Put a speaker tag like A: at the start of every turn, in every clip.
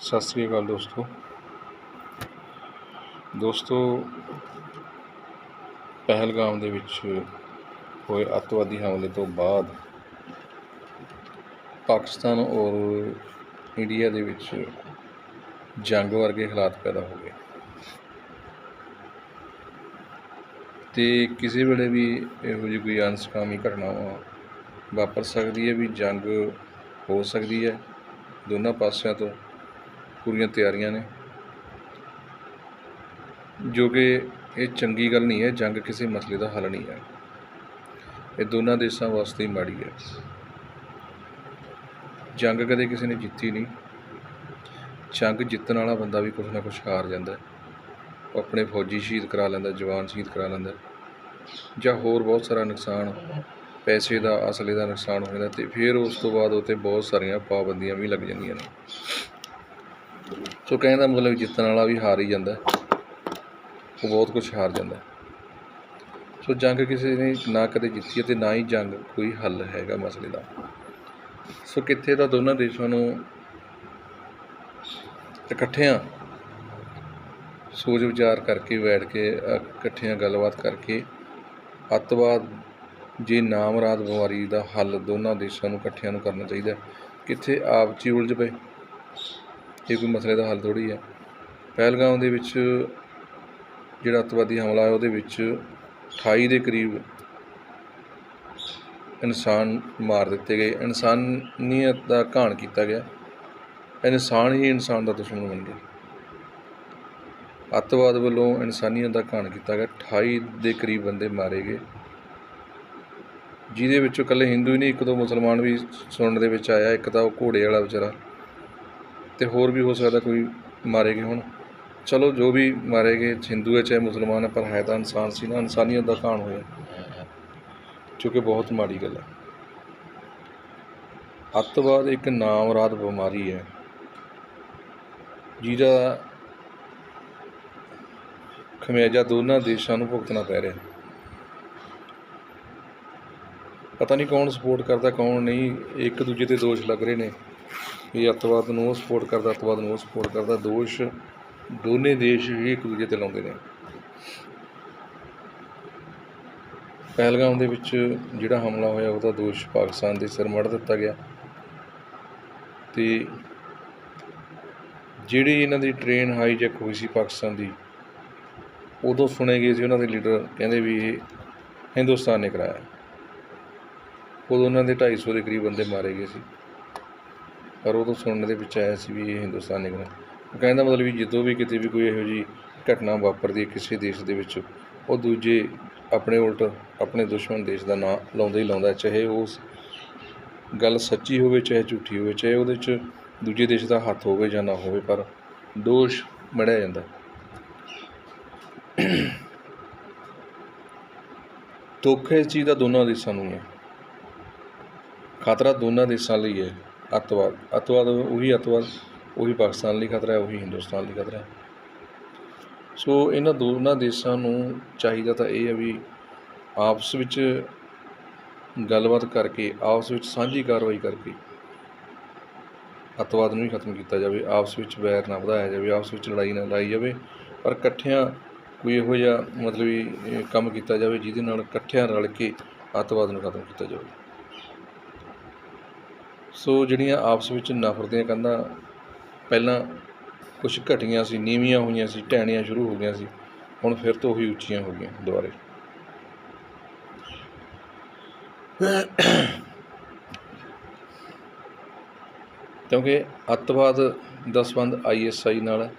A: ਸਤਿ ਸ੍ਰੀ ਅਕਾਲ ਦੋਸਤੋ। ਦੋਸਤੋ, ਪਹਿਲਗਾਮ ਦੇ ਵਿੱਚ ਹੋਏ ਅੱਤਵਾਦੀ ਹਮਲੇ ਤੋਂ ਬਾਅਦ ਪਾਕਿਸਤਾਨ ਔਰ ਇੰਡੀਆ ਦੇ ਵਿੱਚ ਜੰਗ ਵਰਗੇ ਹਾਲਾਤ ਪੈਦਾ ਹੋ ਗਏ। ਤੇ ਕਿਸੇ ਵੇਲੇ ਵੀ ਇਹੋ ਜਿਹੀ ਕੋਈ ਅਨਸਕਾਮੀ ਘਟਨਾਵਾਂ ਵਾਪਰ ਸਕਦੀ ਹੈ ਵੀ ਜੰਗ ਹੋ ਸਕਦੀ ਹੈ ਦੋਨਾਂ ਪਾਸਿਆਂ ਤੋਂ? ਪੂਰੀਆਂ ਤਿਆਰੀਆਂ ਨੇ। ਜੋ ਕਿ ਇਹ ਚੰਗੀ ਗੱਲ ਨਹੀਂ ਹੈ, ਜੰਗ ਕਿਸੇ ਮਸਲੇ ਦਾ ਹੱਲ ਨਹੀਂ ਹੈ। ਇਹ ਦੋਨਾਂ ਦੇਸ਼ਾਂ ਵਾਸਤੇ ਹੀ ਮਾੜੀ ਹੈ। ਜੰਗ ਕਦੇ ਕਿਸੇ ਨੇ ਜਿੱਤੀ ਨਹੀਂ। ਜੰਗ ਜਿੱਤਣ ਵਾਲਾ ਬੰਦਾ ਵੀ ਕੁਛ ਨਾ ਕੁਛ ਹਾਰ ਜਾਂਦਾ ਹੈ। ਉਹ ਆਪਣੇ ਫੌਜੀ ਸ਼ਹੀਦ ਕਰਾ ਲੈਂਦਾ, ਜਵਾਨ ਸ਼ਹੀਦ ਕਰਾ ਲੈਂਦਾ। ਜਾਂ ਹੋਰ ਬਹੁਤ ਸਾਰਾ ਨੁਕਸਾਨ, ਪੈਸੇ ਦਾ, ਅਸਲੇ ਦਾ ਨੁਕਸਾਨ ਹੋ ਜਾਂਦਾ ਤੇ ਫਿਰ ਉਸ ਤੋਂ ਬਾਅਦ ਉਹ ਬਹੁਤ ਸਾਰੀਆਂ ਪਾਬੰਦੀਆਂ ਵੀ ਲੱਗ ਜਾਂਦੀਆਂ ਨੇ। ਸੋ ਕਹਿਣ ਦਾ ਮਤਲਬ ਜਿੱਤਣ ਵਾਲਾ ਵੀ ਹਾਰ ਹੀ ਜਾਂਦਾ ਉਹ ਬਹੁਤ ਕੁਝ ਹਾਰ ਜਾਂਦਾ ਸੋ ਜੰਗ ਕਿਸੇ ਨੇ ਨਾ ਕਦੇ ਜਿੱਤੀ ਹੈ ਤੇ ਨਾ ਹੀ ਜੰਗ ਕੋਈ ਹੱਲ ਹੈਗਾ ਮਸਲੇ ਦਾ। ਸੋ ਕਿੱਥੇ ਤਾਂ ਦੋਨਾਂ ਦੇਸ਼ਾਂ ਨੂੰ ਇਕੱਠਿਆਂ ਸੋਚ ਵਿਚਾਰ ਕਰਕੇ ਬੈਠ ਕੇ, ਇਕੱਠਿਆਂ ਗੱਲਬਾਤ ਕਰਕੇ ਅੱਤਵਾਦ ਜੇ ਨਾਮਰਾਦ ਬਿਮਾਰੀ ਦਾ ਹੱਲ ਦੋਨਾਂ ਦੇਸ਼ਾਂ ਨੂੰ ਇਕੱਠਿਆਂ ਨੂੰ ਕਰਨਾ ਚਾਹੀਦਾ ਕਿੱਥੇ ਆਪ 'ਚ ਹੀ ਉਲਝ ਪਏ। ਇਹ ਕੋਈ ਮਸਲੇ ਦਾ ਹੱਲ ਥੋੜੀ ਹੈ ਪਹਿਲਗਾਮ ਦੇ ਵਿੱਚ ਜਿਹੜਾ ਅੱਤਵਾਦੀ ਹਮਲਾ ਹੈ ਉਹਦੇ ਵਿੱਚ 28 ਦੇ ਕਰੀਬ ਇਨਸਾਨ ਮਾਰ ਦਿੱਤੇ ਗਏ। ਇਨਸਾਨੀਅਤ ਦਾ ਘਾਣ ਕੀਤਾ ਗਿਆ। ਇਨਸਾਨ ਹੀ ਇਨਸਾਨ ਦਾ ਦੁਸ਼ਮਣ ਬਣ ਗਿਆ। ਅੱਤਵਾਦ ਵੱਲੋਂ ਇਨਸਾਨੀਅਤ ਦਾ ਘਾਣ ਕੀਤਾ ਗਿਆ। 28 ਦੇ ਕਰੀਬ ਬੰਦੇ ਮਾਰੇ ਗਏ। ਜਿਹਦੇ ਵਿੱਚੋਂ ਇਕੱਲੇ ਹਿੰਦੂ ਹੀ ਨਹੀਂ, ਇੱਕ ਦੋ ਮੁਸਲਮਾਨ ਵੀ ਸੁਣਨ ਦੇ ਵਿੱਚ ਆਇਆ। ਇੱਕ ਤਾਂ ਉਹ ਘੋੜੇ ਵਾਲਾ ਵਿਚਾਰਾ। ਅਤੇ ਹੋਰ ਵੀ ਹੋ ਸਕਦਾ ਕੋਈ ਮਾਰੇ ਗਏ ਹੁਣ। ਚਲੋ, ਜੋ ਵੀ ਮਾਰੇ ਗਏ ਹਿੰਦੂ ਹੈ ਚਾਹੇ ਮੁਸਲਮਾਨ ਹੈ, ਪਰ ਹੈ ਤਾਂ ਇਨਸਾਨ ਸੀ ਨਾ, ਇਨਸਾਨੀਅਤ ਦਾ ਘਾਣ ਹੋਇਆ। ਜੋ ਕਿ ਬਹੁਤ ਮਾੜੀ ਗੱਲ ਹੈ। ਅੱਤਵਾਦ ਇੱਕ ਨਾਮਰਾਦ ਬਿਮਾਰੀ ਹੈ। ਜਿਹਦਾ ਖਮਿਆਜਾ ਦੋਨਾਂ ਦੇਸ਼ਾਂ ਨੂੰ ਭੁਗਤਣਾ ਪੈ ਰਿਹਾ। ਪਤਾ ਨਹੀਂ ਕੌਣ ਸਪੋਰਟ ਕਰਦਾ, ਕੌਣ ਨਹੀਂ, ਇੱਕ ਦੂਜੇ ਤੇ ਦੋਸ਼ ਲੱਗ ਰਹੇ ਨੇ। ਇਹ ਅੱਤਵਾਦ ਨੂੰ ਉਹ ਸਪੋਰਟ ਕਰਦਾ, ਅੱਤਵਾਦ ਨੂੰ ਉਹ ਸਪੋਰਟ ਕਰਦਾ, ਦੋਸ਼, ਦੋਨੇ ਦੇਸ਼ ਹੀ ਇੱਕ ਦੂਜੇ ਤੇ ਲਾਉਂਦੇ ਨੇ। ਪਹਿਲਗਾਮ ਦੇ ਵਿੱਚ ਜਿਹੜਾ ਹਮਲਾ ਹੋਇਆ, ਉਹਦਾ ਦੋਸ਼ ਪਾਕਿਸਤਾਨ ਦੇ ਸਿਰ ਮੜ ਦਿੱਤਾ ਗਿਆ। ਤੇ ਜਿਹੜੀ ਇਹਨਾਂ ਦੀ ਟ੍ਰੇਨ ਹਾਈਜੈਕ ਹੋਈ ਸੀ ਪਾਕਿਸਤਾਨ ਦੀ, ਉਦੋਂ ਸੁਣੇ ਗਏ ਸੀ ਉਹਨਾਂ ਦੇ ਲੀਡਰ ਕਹਿੰਦੇ ਵੀ ਇਹ ਹਿੰਦੁਸਤਾਨ ਨੇ ਕਰਾਇਆ। ਉਦੋਂ ਉਹਨਾਂ ਦੇ 250 ਦੇ ਕਰੀਬ ਬੰਦੇ ਮਾਰੇ ਗਏ ਸੀ। ਪਰ ਉਦੋਂ ਸੁਣਨ ਦੇ ਵਿੱਚ ਆਇਆ ਸੀ ਵੀ ਇਹ ਹਿੰਦੁਸਤਾਨ ਨੇ ਕਰਾਇਆ ਕਹਿਣ ਦਾ ਮਤਲਬ ਵੀ ਜਦੋਂ ਵੀ ਕਿਤੇ ਵੀ ਕੋਈ ਇਹੋ ਜਿਹੀ ਘਟਨਾ ਵਾਪਰਦੀ ਹੈ ਕਿਸੇ ਦੇਸ਼ ਦੇ ਵਿੱਚ, ਉਹ ਦੂਜੇ ਆਪਣੇ ਉਲਟ ਆਪਣੇ ਦੁਸ਼ਮਣ ਦੇਸ਼ ਦਾ ਨਾਂ ਲਾਉਂਦਾ ਹੀ ਲਾਉਂਦਾ, ਚਾਹੇ ਉਸ ਗੱਲ ਸੱਚੀ ਹੋਵੇ, ਚਾਹੇ ਝੂਠੀ ਹੋਵੇ, ਚਾਹੇ ਉਹਦੇ 'ਚ ਦੂਜੇ ਦੇਸ਼ ਦਾ ਹੱਥ ਹੋਵੇ ਜਾਂ ਨਾ ਹੋਵੇ, ਪਰ ਦੋਸ਼ ਮੜਿਆ ਜਾਂਦਾ। ਦੁੱਖ ਇਸ ਚੀਜ਼ ਦਾ ਦੋਨਾਂ ਦੇਸ਼ਾਂ ਨੂੰ ਹੈ। ਖਤਰਾ ਦੋਨਾਂ ਦੇਸ਼ਾਂ ਲਈ ਹੈ। ਅੱਤਵਾਦ ਅੱਤਵਾਦ ਉਹੀ ਅੱਤਵਾਦ, ਉਹੀ ਪਾਕਿਸਤਾਨ ਲਈ ਖਤਰਾ ਹੈ, ਉਹੀ ਹਿੰਦੁਸਤਾਨ ਲਈ ਖਤਰਾ ਹੈ। ਸੋ ਇਹਨਾਂ ਦੋਨਾਂ ਦੇਸ਼ਾਂ ਨੂੰ ਚਾਹੀਦਾ ਤਾਂ ਇਹ ਹੈ ਵੀ ਆਪਸ ਵਿੱਚ ਗੱਲਬਾਤ ਕਰਕੇ, ਆਪਸ ਵਿੱਚ ਸਾਂਝੀ ਕਾਰਵਾਈ ਕਰਕੇ ਅੱਤਵਾਦ ਨੂੰ ਵੀ ਖਤਮ ਕੀਤਾ ਜਾਵੇ, ਆਪਸ ਵਿੱਚ ਵੈਰ ਨਾ ਵਧਾਇਆ ਜਾਵੇ, ਆਪਸ ਵਿੱਚ ਲੜਾਈ ਨਾ ਲਾਈ ਜਾਵੇ, ਪਰ ਇਕੱਠਿਆਂ ਕੋਈ ਇਹੋ ਜਿਹਾ ਮਤਲਬ ਕੰਮ ਕੀਤਾ ਜਾਵੇ ਜਿਹਦੇ ਨਾਲ ਇਕੱਠਿਆਂ ਰਲ ਕੇ ਅੱਤਵਾਦ ਨੂੰ ਖਤਮ ਕੀਤਾ ਜਾਵੇ। ਸੋ ਜਿਹੜੀਆਂ ਆਪਸ ਵਿੱਚ ਨਫ਼ਰਤ ਦੀਆਂ ਕੰਧਾਂ ਪਹਿਲਾਂ ਕੁਝ ਘਟੀਆਂ ਸੀ, ਨੀਵੀਆਂ ਹੋਈਆਂ ਸੀ, ਟਹਿਣੀਆਂ ਸ਼ੁਰੂ ਹੋ ਗਈਆਂ ਸੀ, ਹੁਣ ਫਿਰ ਤੋਂ ਉਹੀ ਉੱਚੀਆਂ ਹੋ ਗਈਆਂ ਦੁਬਾਰੇ। ਕਿਉਂਕਿ ਅੱਤਵਾਦ ਦਾ ਸੰਬੰਧ ਆਈਐਸਆਈ ਨਾਲ ਹੈ।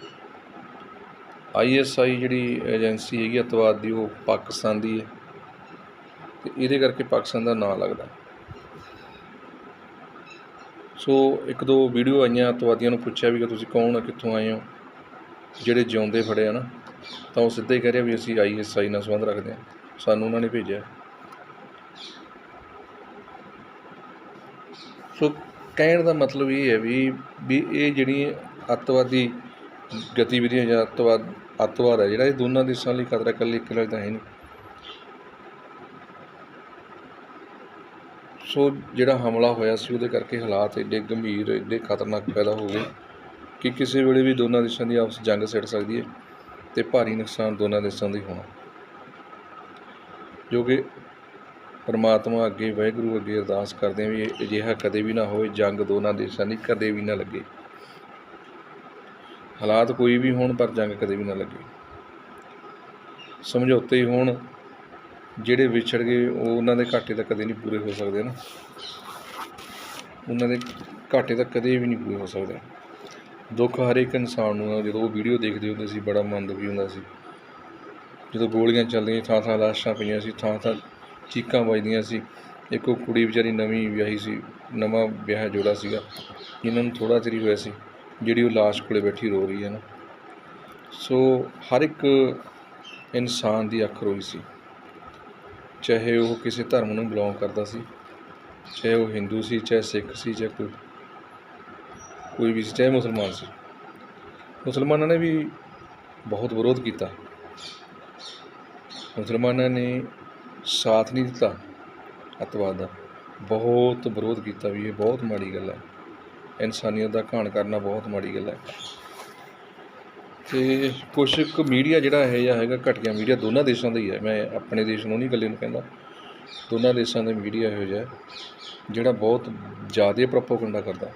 A: ਆਈਐਸਆਈ ਜਿਹੜੀ ਏਜੰਸੀ ਹੈਗੀ, ਅੱਤਵਾਦ ਦੀ, ਉਹ ਪਾਕਿਸਤਾਨ ਦੀ ਹੈ। ਤੇ ਇਹਦੇ ਕਰਕੇ ਪਾਕਿਸਤਾਨ ਦਾ ਨਾਂ ਲੱਗਦਾ। ਸੋ ਇੱਕ ਦੋ ਵੀਡੀਓ ਆਈਆਂ ਅੱਤਵਾਦੀਆਂ ਨੂੰ ਪੁੱਛਿਆ ਵੀ ਕਿ ਤੁਸੀਂ ਕੌਣ ਆ, ਕਿੱਥੋਂ ਆਏ ਹੋ? ਜਿਹੜੇ ਜਿਉਂਦੇ ਫੜੇ ਆ ਨਾ, ਤਾਂ ਉਹ ਸਿੱਧਾ ਹੀ ਕਹਿ ਰਿਹਾ ਵੀ ਅਸੀਂ ਆਈਐਸਆਈ ਨਾਲ ਸੰਬੰਧ ਰੱਖਦੇ ਹਾਂ। ਸਾਨੂੰ ਉਹਨਾਂ ਨੇ ਭੇਜਿਆ। ਸੋ ਕਹਿਣ ਦਾ ਮਤਲਬ ਇਹ ਹੈ ਵੀ ਵੀ ਇਹ ਜਿਹੜੀ ਅੱਤਵਾਦੀ ਗਤੀਵਿਧੀਆਂ ਜਾਂ ਅੱਤਵਾਦ ਅੱਤਵਾਦ ਹੈ, ਜਿਹੜਾ ਇਹ ਦੋਨਾਂ ਦੇਸ਼ਾਂ ਲਈ ਖਤਰਾ ਇਕੱਲੇ ਇੱਕ ਲਈ ਤਾਂ ਹੈ ਨਹੀਂ। ਸੋ ਜਿਹੜਾ ਹਮਲਾ ਹੋਇਆ ਸੀ, ਉਹਦੇ ਕਰਕੇ ਹਾਲਾਤ ਐਡੇ ਗੰਭੀਰ ਐਡੇ ਖਤਰਨਾਕ ਪੈਦਾ ਹੋ ਗਏ ਕਿ ਕਿਸੇ ਵੇਲੇ ਵੀ ਦੋਨਾਂ ਦੇਸ਼ਾਂ ਦੀ ਆਪਸ ਜੰਗ ਛਿੜ ਸਕਦੀ ਹੈ ਤੇ ਭਾਰੀ ਨੁਕਸਾਨ ਦੋਨਾਂ ਦੇਸ਼ਾਂ ਦੀ ਹੋਣਾ। ਜੋ ਕਿ ਪਰਮਾਤਮਾ ਅੱਗੇ, ਵਾਹਿਗੁਰੂ ਅੱਗੇ ਅਰਦਾਸ ਕਰਦੇ ਹਾਂ ਵੀ ਇਹ ਅਜਿਹਾ ਕਦੇ ਵੀ ਨਾ ਹੋਵੇ, ਜੰਗ ਦੋਨਾਂ ਦੇਸ਼ਾਂ ਦੀ ਕਦੇ ਵੀ ਨਾ ਲੱਗੇ। ਹਾਲਾਤ ਕੋਈ ਵੀ ਹੋਣ, ਪਰ ਜੰਗ ਕਦੇ ਵੀ ਨਾ ਲੱਗੇ। ਸਮਝੌਤੇ ਹੋਣ ਜਿਹੜੇ ਵਿਛੜ ਗਏ, ਉਹ ਉਹਨਾਂ ਦੇ ਘਾਟੇ ਤਾਂ ਕਦੇ ਨਹੀਂ ਪੂਰੇ ਹੋ ਸਕਦੇ ਨਾ। ਉਹਨਾਂ ਦੇ ਘਾਟੇ ਤਾਂ ਕਦੇ ਵੀ ਨਹੀਂ ਪੂਰੇ ਹੋ ਸਕਦੇ। ਦੁੱਖ ਹਰ ਇੱਕ ਇਨਸਾਨ ਨੂੰ ਜਦੋਂ ਉਹ ਵੀਡੀਓ ਦੇਖਦੇ ਹੁੰਦੇ ਸੀ, ਬੜਾ ਮਨ ਦੁਖੀ ਹੁੰਦਾ ਸੀ। ਜਦੋਂ ਗੋਲੀਆਂ ਚੱਲਦੀਆਂ ਥਾਂ ਥਾਂ ਲਾਸ਼ਾਂ ਪਈਆਂ ਸੀ ਥਾਂ ਥਾਂ ਚੀਕਾਂ ਵੱਜਦੀਆਂ ਸੀ। ਇੱਕ ਉਹ ਕੁੜੀ ਵਿਚਾਰੀ ਨਵੀਂ ਵਿਆਹੀ ਸੀ, ਨਵਾਂ ਵਿਆਹ ਜੋੜਾ ਸੀਗਾ। ਇਹਨਾਂ ਨੂੰ ਥੋੜ੍ਹਾ ਚਿਰ ਹੋਇਆ ਸੀ, ਜਿਹੜੀ ਉਹ ਲਾਸ਼ ਕੋਲੇ ਬੈਠੀ ਰੋ ਰਹੀ ਹੈ ਨਾ। ਸੋ ਹਰ ਇੱਕ ਇਨਸਾਨ ਦੀ ਅੱਖ ਰੋਈ ਸੀ। ਚਾਹੇ ਉਹ ਕਿਸੇ ਧਰਮ ਨੂੰ ਬਿਲੋਂਗ ਕਰਦਾ ਸੀ, ਚਾਹੇ ਉਹ ਹਿੰਦੂ ਸੀ, ਚਾਹੇ ਸਿੱਖ ਸੀ, ਚਾਹੇ ਕੋਈ ਕੋਈ ਵੀ ਸੀ, ਚਾਹੇ ਮੁਸਲਮਾਨ ਸੀ। ਮੁਸਲਮਾਨਾਂ ਨੇ ਵੀ ਬਹੁਤ ਵਿਰੋਧ ਕੀਤਾ। ਮੁਸਲਮਾਨਾਂ ਨੇ ਸਾਥ ਨਹੀਂ ਦਿੱਤਾ ਅੱਤਵਾਦ ਦਾ। ਬਹੁਤ ਵਿਰੋਧ ਕੀਤਾ ਵੀ ਇਹ ਬਹੁਤ ਮਾੜੀ ਗੱਲ ਹੈ। ਇਨਸਾਨੀਅਤ ਦਾ ਘਾਣ ਕਰਨਾ ਬਹੁਤ ਮਾੜੀ ਗੱਲ ਹੈ। ਅਤੇ ਕੁਛ ਕੁ ਮੀਡੀਆ ਜਿਹੜਾ ਇਹ ਜਿਹਾ ਹੈਗਾ, ਘਟੀਆ ਮੀਡੀਆ ਦੋਨਾਂ ਦੇਸ਼ਾਂ ਦਾ ਹੀ ਹੈ। ਮੈਂ ਆਪਣੇ ਦੇਸ਼ ਨੂੰ ਨਹੀਂ ਇਕੱਲੇ ਨੂੰ ਕਹਿੰਦਾ। ਦੋਨਾਂ ਦੇਸ਼ਾਂ ਦਾ ਮੀਡੀਆ ਇਹੋ ਜਿਹਾ ਜਿਹੜਾ ਬਹੁਤ ਜ਼ਿਆਦਾ ਪ੍ਰੋਪੋਗੰਡਾ ਕਰਦਾ।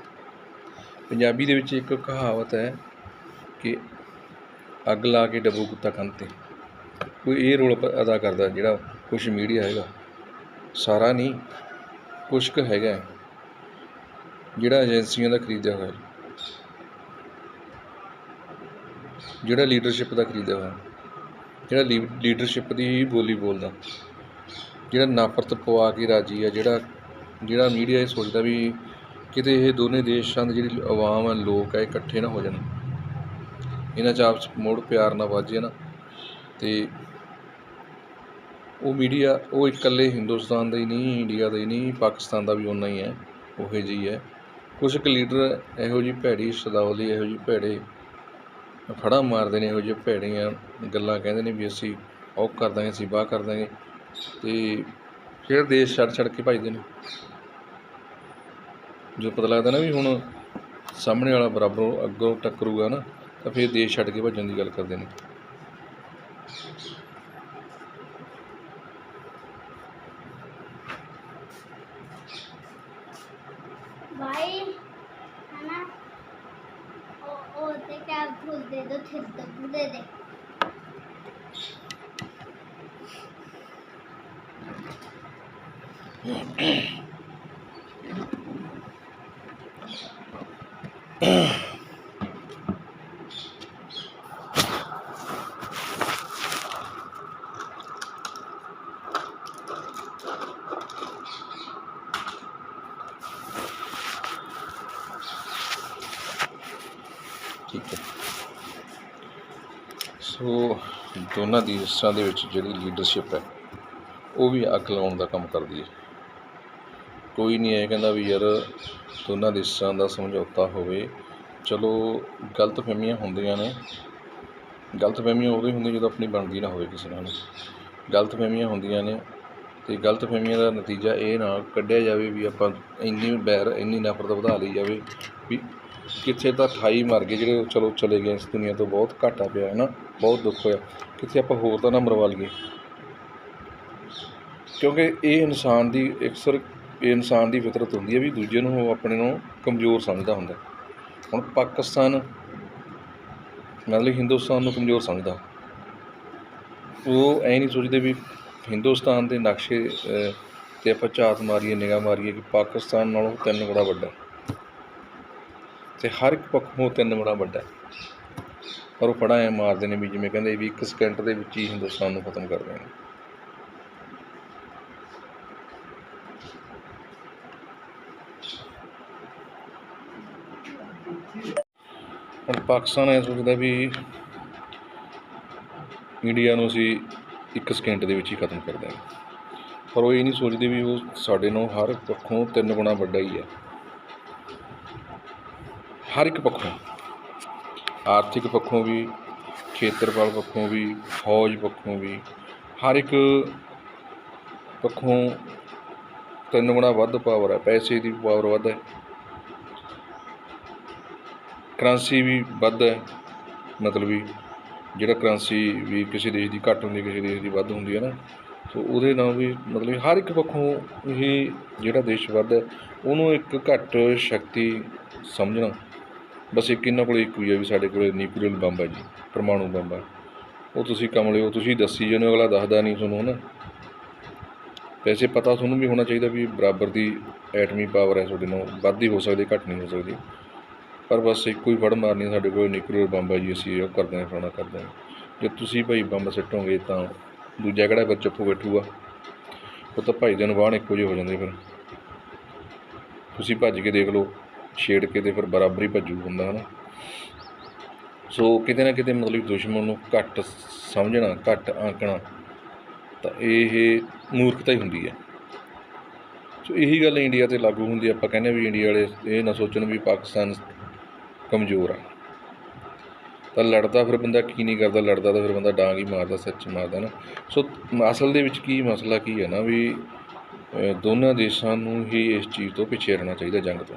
A: ਪੰਜਾਬੀ ਦੇ ਵਿੱਚ ਇੱਕ ਕਹਾਵਤ ਹੈ ਕਿ ਅੱਗ ਲਾ ਕੇ ਡੱਬੂ ਕੁੱਤਾ ਕੰਨ ਤੇ। ਕੋਈ ਇਹ ਰੋਲ ਅਦਾ ਕਰਦਾ ਜਿਹੜਾ ਕੁਛ ਮੀਡੀਆ ਹੈਗਾ। ਸਾਰਾ ਨਹੀਂ, ਕੁਛ ਕੁ ਹੈਗਾ ਜਿਹੜਾ ਏਜੰਸੀਆਂ ਦਾ ਖਰੀਦਿਆ ਹੋਇਆ। ਜਿਹੜਾ ਲੀਡਰਸ਼ਿਪ ਦਾ ਖਰੀਦਿਆ ਹੋਇਆ। ਜਿਹੜਾ ਲੀ- ਲੀਡਰਸ਼ਿਪ ਦੀ ਬੋਲੀ ਬੋਲਦਾ। ਜਿਹੜਾ ਨਫ਼ਰਤ ਪਵਾ ਕੇ ਰਾਜੀ ਆ, ਜਿਹੜਾ ਜਿਹੜਾ ਮੀਡੀਆ ਇਹ ਸੋਚਦਾ ਵੀ ਕਿਤੇ ਇਹ ਦੋਨੇ ਦੇਸ਼ਾਂ ਦੀ ਜਿਹੜੀ ਆਵਾਮ ਆ, ਲੋਕ ਆ ਇਕੱਠੇ ਨਾ ਹੋ ਜਾਣ। ਇਹਨਾਂ 'ਚ ਆਪਸ 'ਚ ਮੋੜ ਪਿਆਰ ਨਾ ਵਾਜੇ ਨਾ। ਤੇ ਉਹ ਮੀਡੀਆ ਉਹ ਇਕੱਲੇ ਹਿੰਦੁਸਤਾਨ ਦਾ ਹੀ ਨਹੀਂ, ਇੰਡੀਆ ਦਾ ਹੀ ਨਹੀਂ, ਪਾਕਿਸਤਾਨ ਦਾ ਵੀ ਓਨਾ ਹੀ ਹੈ। ਉਹੇ ਜਿਹੀ ਹੈ। ਕੁਝ ਕੁ ਲੀਡਰ ਇਹੋ ਜਿਹੀ ਭੈੜੀ ਸ਼ਦਾਵਲੀ ਇਹੋ ਜਿਹੀ ਭੈੜੇ ਫੜਾ ਮਾਰਦੇ ਨੇ ਇਹੋ ਜਿਹੇ ਭੈੜੀਆਂ ਗੱਲਾਂ ਕਹਿੰਦੇ ਨੇ ਵੀ ਅਸੀਂ ਉਹ ਕਰ ਦਾਂਗੇ, ਅਸੀਂ ਬਾਹ ਕਰ ਦਾਂਗੇ ਤੇ ਫਿਰ ਦੇਸ਼ ਛੱਡ ਛੱਡ ਕੇ ਭੱਜਦੇ ਨੇ। ਜਦੋਂ ਪਤਾ ਲੱਗਦਾ ਨਾ ਵੀ ਹੁਣ ਸਾਹਮਣੇ ਵਾਲਾ ਬਰਾਬਰ ਅੱਗੋਂ ਟੱਕਰੂਗਾ ਨਾ, ਤਾਂ ਫਿਰ ਦੇਸ਼ ਛੱਡ ਕੇ ਭੱਜਣ ਦੀ ਗੱਲ ਕਰਦੇ ਨੇ। ਠੀਕ ਹੈ। ਸੋ ਦੋਨਾਂ ਦੀ ਦੇਸ਼ਾਂ ਦੇ ਵਿੱਚ ਜਿਹੜੀ ਲੀਡਰਸ਼ਿਪ ਹੈ, ਉਹ ਵੀ ਅੱਗ ਲਾਉਣ ਦਾ ਕੰਮ ਕਰਦੀ ਹੈ। ਕੋਈ ਨਹੀਂ ਇਹ ਕਹਿੰਦਾ ਵੀ ਯਾਰ ਦੋਨਾਂ ਦੇਸ਼ਾਂ ਦਾ ਸਮਝੌਤਾ ਹੋਵੇ। ਚਲੋ ਗਲਤ ਫਹਿਮੀਆਂ ਹੁੰਦੀਆਂ ਨੇ। ਗਲਤ ਫਹਿਮੀਆਂ ਉਦੋਂ ਹੀ ਹੁੰਦੀਆਂ ਜਦੋਂ ਆਪਣੀ ਬਣਦੀ ਨਾ ਹੋਵੇ ਕਿਸੇ ਨਾਲ। ਗਲਤਫਹਿਮੀਆਂ ਹੁੰਦੀਆਂ ਨੇ ਤੇ ਗਲਤਫਹਿਮੀਆਂ ਦਾ ਨਤੀਜਾ ਇਹ ਨਾ ਕੱਢਿਆ ਜਾਵੇ ਵੀ ਆਪਾਂ ਇੰਨੀ ਬੈਰ, ਇੰਨੀ ਨਫ਼ਰਤ ਵਧਾ ਲਈ ਜਾਵੇ ਵੀ ਕਿੱਥੇ ਤਾਂ 28 ਮਰ ਗਏ ਜਿਹੜੇ, ਚਲੋ ਚਲੇ ਗਏ ਇਸ ਦੁਨੀਆ ਤੋਂ, ਬਹੁਤ ਘਾਟਾ ਪਿਆ ਹੈ ਨਾ ਬਹੁਤ ਦੁੱਖ ਹੋਇਆ। ਕਿੱਥੇ ਆਪਾਂ ਹੋਰ ਤਾਂ ਨਾ ਮਰਵਾ ਲਈਏ। ਕਿਉਂਕਿ ਇਹ ਇਨਸਾਨ ਦੀ ਅਕਸਰ ਇਹ ਇਨਸਾਨ ਦੀ ਫਿਤਰਤ ਹੁੰਦੀ ਹੈ ਵੀ ਦੂਜੇ ਨੂੰ ਉਹ ਆਪਣੇ ਨੂੰ ਕਮਜ਼ੋਰ ਸਮਝਦਾ ਹੁੰਦਾ। ਹੁਣ ਪਾਕਿਸਤਾਨ ਮਤਲਬ ਹਿੰਦੁਸਤਾਨ ਨੂੰ ਕਮਜ਼ੋਰ ਸਮਝਦਾ। ਉਹ ਐ ਨਹੀਂ ਸੋਚਦੇ ਵੀ ਹਿੰਦੁਸਤਾਨ ਦੇ ਨਕਸ਼ੇ ਤੇ ਆਪਾਂ ਝਾਤ ਮਾਰੀਏ, ਨਿਗਾਹ ਮਾਰੀਏ ਕਿ ਪਾਕਿਸਤਾਨ ਨਾਲੋਂ ਤਿੰਨ ਗੁਣਾ ਵੱਡਾ। ਤੇ ਹਰ ਇੱਕ ਪੱਖੋਂ ਤਿੰਨ ਗੁਣਾ ਵੱਡਾ ਪਰ ਉਹ ਫੜਾ ਐ ਮਾਰਦੇ ਨੇ ਵੀ ਜਿਵੇਂ ਕਹਿੰਦੇ ਵੀ ਇੱਕ ਸਕਿੰਟ ਦੇ ਵਿੱਚ ਹੀ ਹਿੰਦੁਸਤਾਨ ਨੂੰ ਖਤਮ ਕਰ ਦੇਣਾ। ਹੁਣ ਪਾਕਿਸਤਾਨ ਇਹ ਸੋਚਦਾ ਵੀ ਇੰਡੀਆ ਨੂੰ ਅਸੀਂ ਇੱਕ ਸਕਿੰਟ ਦੇ ਵਿੱਚ ਹੀ ਖਤਮ ਕਰ ਦਾਂਗੇ ਪਰ ਉਹ ਇਹ ਨਹੀਂ ਸੋਚਦੇ ਵੀ ਉਹ ਸਾਡੇ ਨੂੰ ਹਰ ਪੱਖੋਂ ਤਿੰਨ ਗੁਣਾ ਵੱਡਾ ਹੀ ਹੈ। ਹਰ ਇੱਕ ਪੱਖੋਂ, ਆਰਥਿਕ ਪੱਖੋਂ ਵੀ ਖੇਤਰਫਲ ਪੱਖੋਂ ਵੀ, ਫੌਜ ਪੱਖੋਂ ਵੀ, ਹਰ ਇੱਕ ਪੱਖੋਂ ਤਿੰਨ ਗੁਣਾ ਵੱਧ ਪਾਵਰ ਹੈ, ਪੈਸੇ ਦੀ ਪਾਵਰ ਵੱਧ ਹੈ। ਕਰੰਸੀ ਵੀ ਵੱਧ ਹੈ, ਮਤਲਬ ਵੀ ਜਿਹੜਾ ਕਰੰਸੀ ਵੀ ਕਿਸੇ ਦੇਸ਼ ਦੀ ਘੱਟ ਹੁੰਦੀ, ਕਿਸੇ ਦੇਸ਼ ਦੀ ਵੱਧ ਹੁੰਦੀ ਹੈ ਨਾ, ਸੋ ਉਹਦੇ ਨਾਲ ਵੀ ਮਤਲਬ ਹਰ ਇੱਕ ਪੱਖੋਂ ਇਹ ਜਿਹੜਾ ਦੇਸ਼ ਵੱਧ ਹੈ, ਉਹਨੂੰ ਇੱਕ ਘੱਟ ਸ਼ਕਤੀ ਸਮਝਣਾ। ਬਸ ਇੱਕ ਇਹਨਾਂ ਕੋਲ ਇੱਕ ਹੀ ਹੈ ਵੀ ਸਾਡੇ ਕੋਲ ਨਿਊਕਲੀਅਰ ਬੰਬ ਹੈ ਜੀ, ਪਰਮਾਣੂ ਬੰਬ ਹੈ ਉਹ ਤੁਸੀਂ ਕਮਲੇ ਹੋ ਤੁਸੀਂ ਦੱਸੀ ਜਾਂਦੇ ਹੋ ਅਗਲਾ ਦੱਸਦਾ ਨਹੀਂ ਤੁਹਾਨੂੰ ਹੈ ਨਾ ਵੈਸੇ ਪਤਾ ਤੁਹਾਨੂੰ ਵੀ ਹੋਣਾ ਚਾਹੀਦਾ ਵੀ ਬਰਾਬਰ ਦੀ ਐਟਮੀ ਪਾਵਰ ਹੈ ਤੁਹਾਡੇ ਨਾਲ, ਵੱਧ ਹੀ ਹੋ ਸਕਦੀ, ਘੱਟ ਨਹੀਂ ਹੋ ਸਕਦੀ। ਪਰ ਬਸ ਇੱਕੋ ਹੀ ਫੜ ਮਾਰਨੀ ਸਾਡੇ ਕੋਲ ਨਿਊਕਲੀਅਰ ਬੰਬ ਹੈ ਜੀ, ਅਸੀਂ ਉਹ ਕਰਦੇ ਹਾਂ, ਫਲਾਣਾ ਕਰਦੇ ਹਾਂ। ਜੇ ਤੁਸੀਂ ਭਾਈ ਬੰਬ ਸਿੱਟੋਗੇ ਤਾਂ ਦੂਜਾ ਕਿਹੜਾ ਫਿਰ ਚੁੱਪ ਬੈਠੂਗਾ? ਉਹ ਤਾਂ ਭਾਈ ਦੇ ਨਿਵਾਣ ਇੱਕੋ ਜਿਹੇ ਹੋ ਜਾਂਦੇ ਫਿਰ। ਤੁਸੀਂ ਭੱਜ ਕੇ ਦੇਖ ਲਓ। ਛੇੜ ਕੇ ਤੇ ਫਿਰ ਬਰਾਬਰ ਹੀ ਭੱਜੂ ਹੁੰਦਾ ਹਨਾ। ਸੋ ਕਿਤੇ ਨਾ ਕਿਤੇ ਮਤਲਬ ਦੁਸ਼ਮਣ ਨੂੰ ਘੱਟ ਸਮਝਣਾ, ਘੱਟ ਆਂਕਣਾ, ਤਾਂ ਇਹ ਮੂਰਖਤਾ ਹੀ ਹੁੰਦੀ ਹੈ। ਸੋ ਇਹੀ ਗੱਲ ਇੰਡੀਆ ਤੇ ਲਾਗੂ ਹੁੰਦੀ, ਆਪਾਂ ਕਹਿੰਦੇ ਵੀ ਇੰਡੀਆ ਵਾਲੇ ਇਹ ਨਾ ਸੋਚਣ ਵੀ ਪਾਕਿਸਤਾਨ ਕਮਜ਼ੋਰ ਆ। ਤਾਂ ਲੜਦਾ ਫਿਰ ਬੰਦਾ ਕੀ ਨਹੀਂ ਕਰਦਾ, ਲੜਦਾ ਤਾਂ ਫਿਰ ਬੰਦਾ ਡਾਂਗ ਹੀ ਮਾਰਦਾ, ਸੱਚ ਮਾਰਦਾ ਨਾ ਸੋ ਅਸਲ ਦੇ ਵਿੱਚ ਕੀ ਮਸਲਾ ਕੀ ਹੈ ਨਾ ਵੀ ਦੋਨਾਂ ਦੇਸ਼ਾਂ ਨੂੰ ਹੀ ਇਸ ਚੀਜ਼ ਤੋਂ ਪਿੱਛੇ ਰਹਿਣਾ ਚਾਹੀਦਾ ਜੰਗ ਤੋਂ।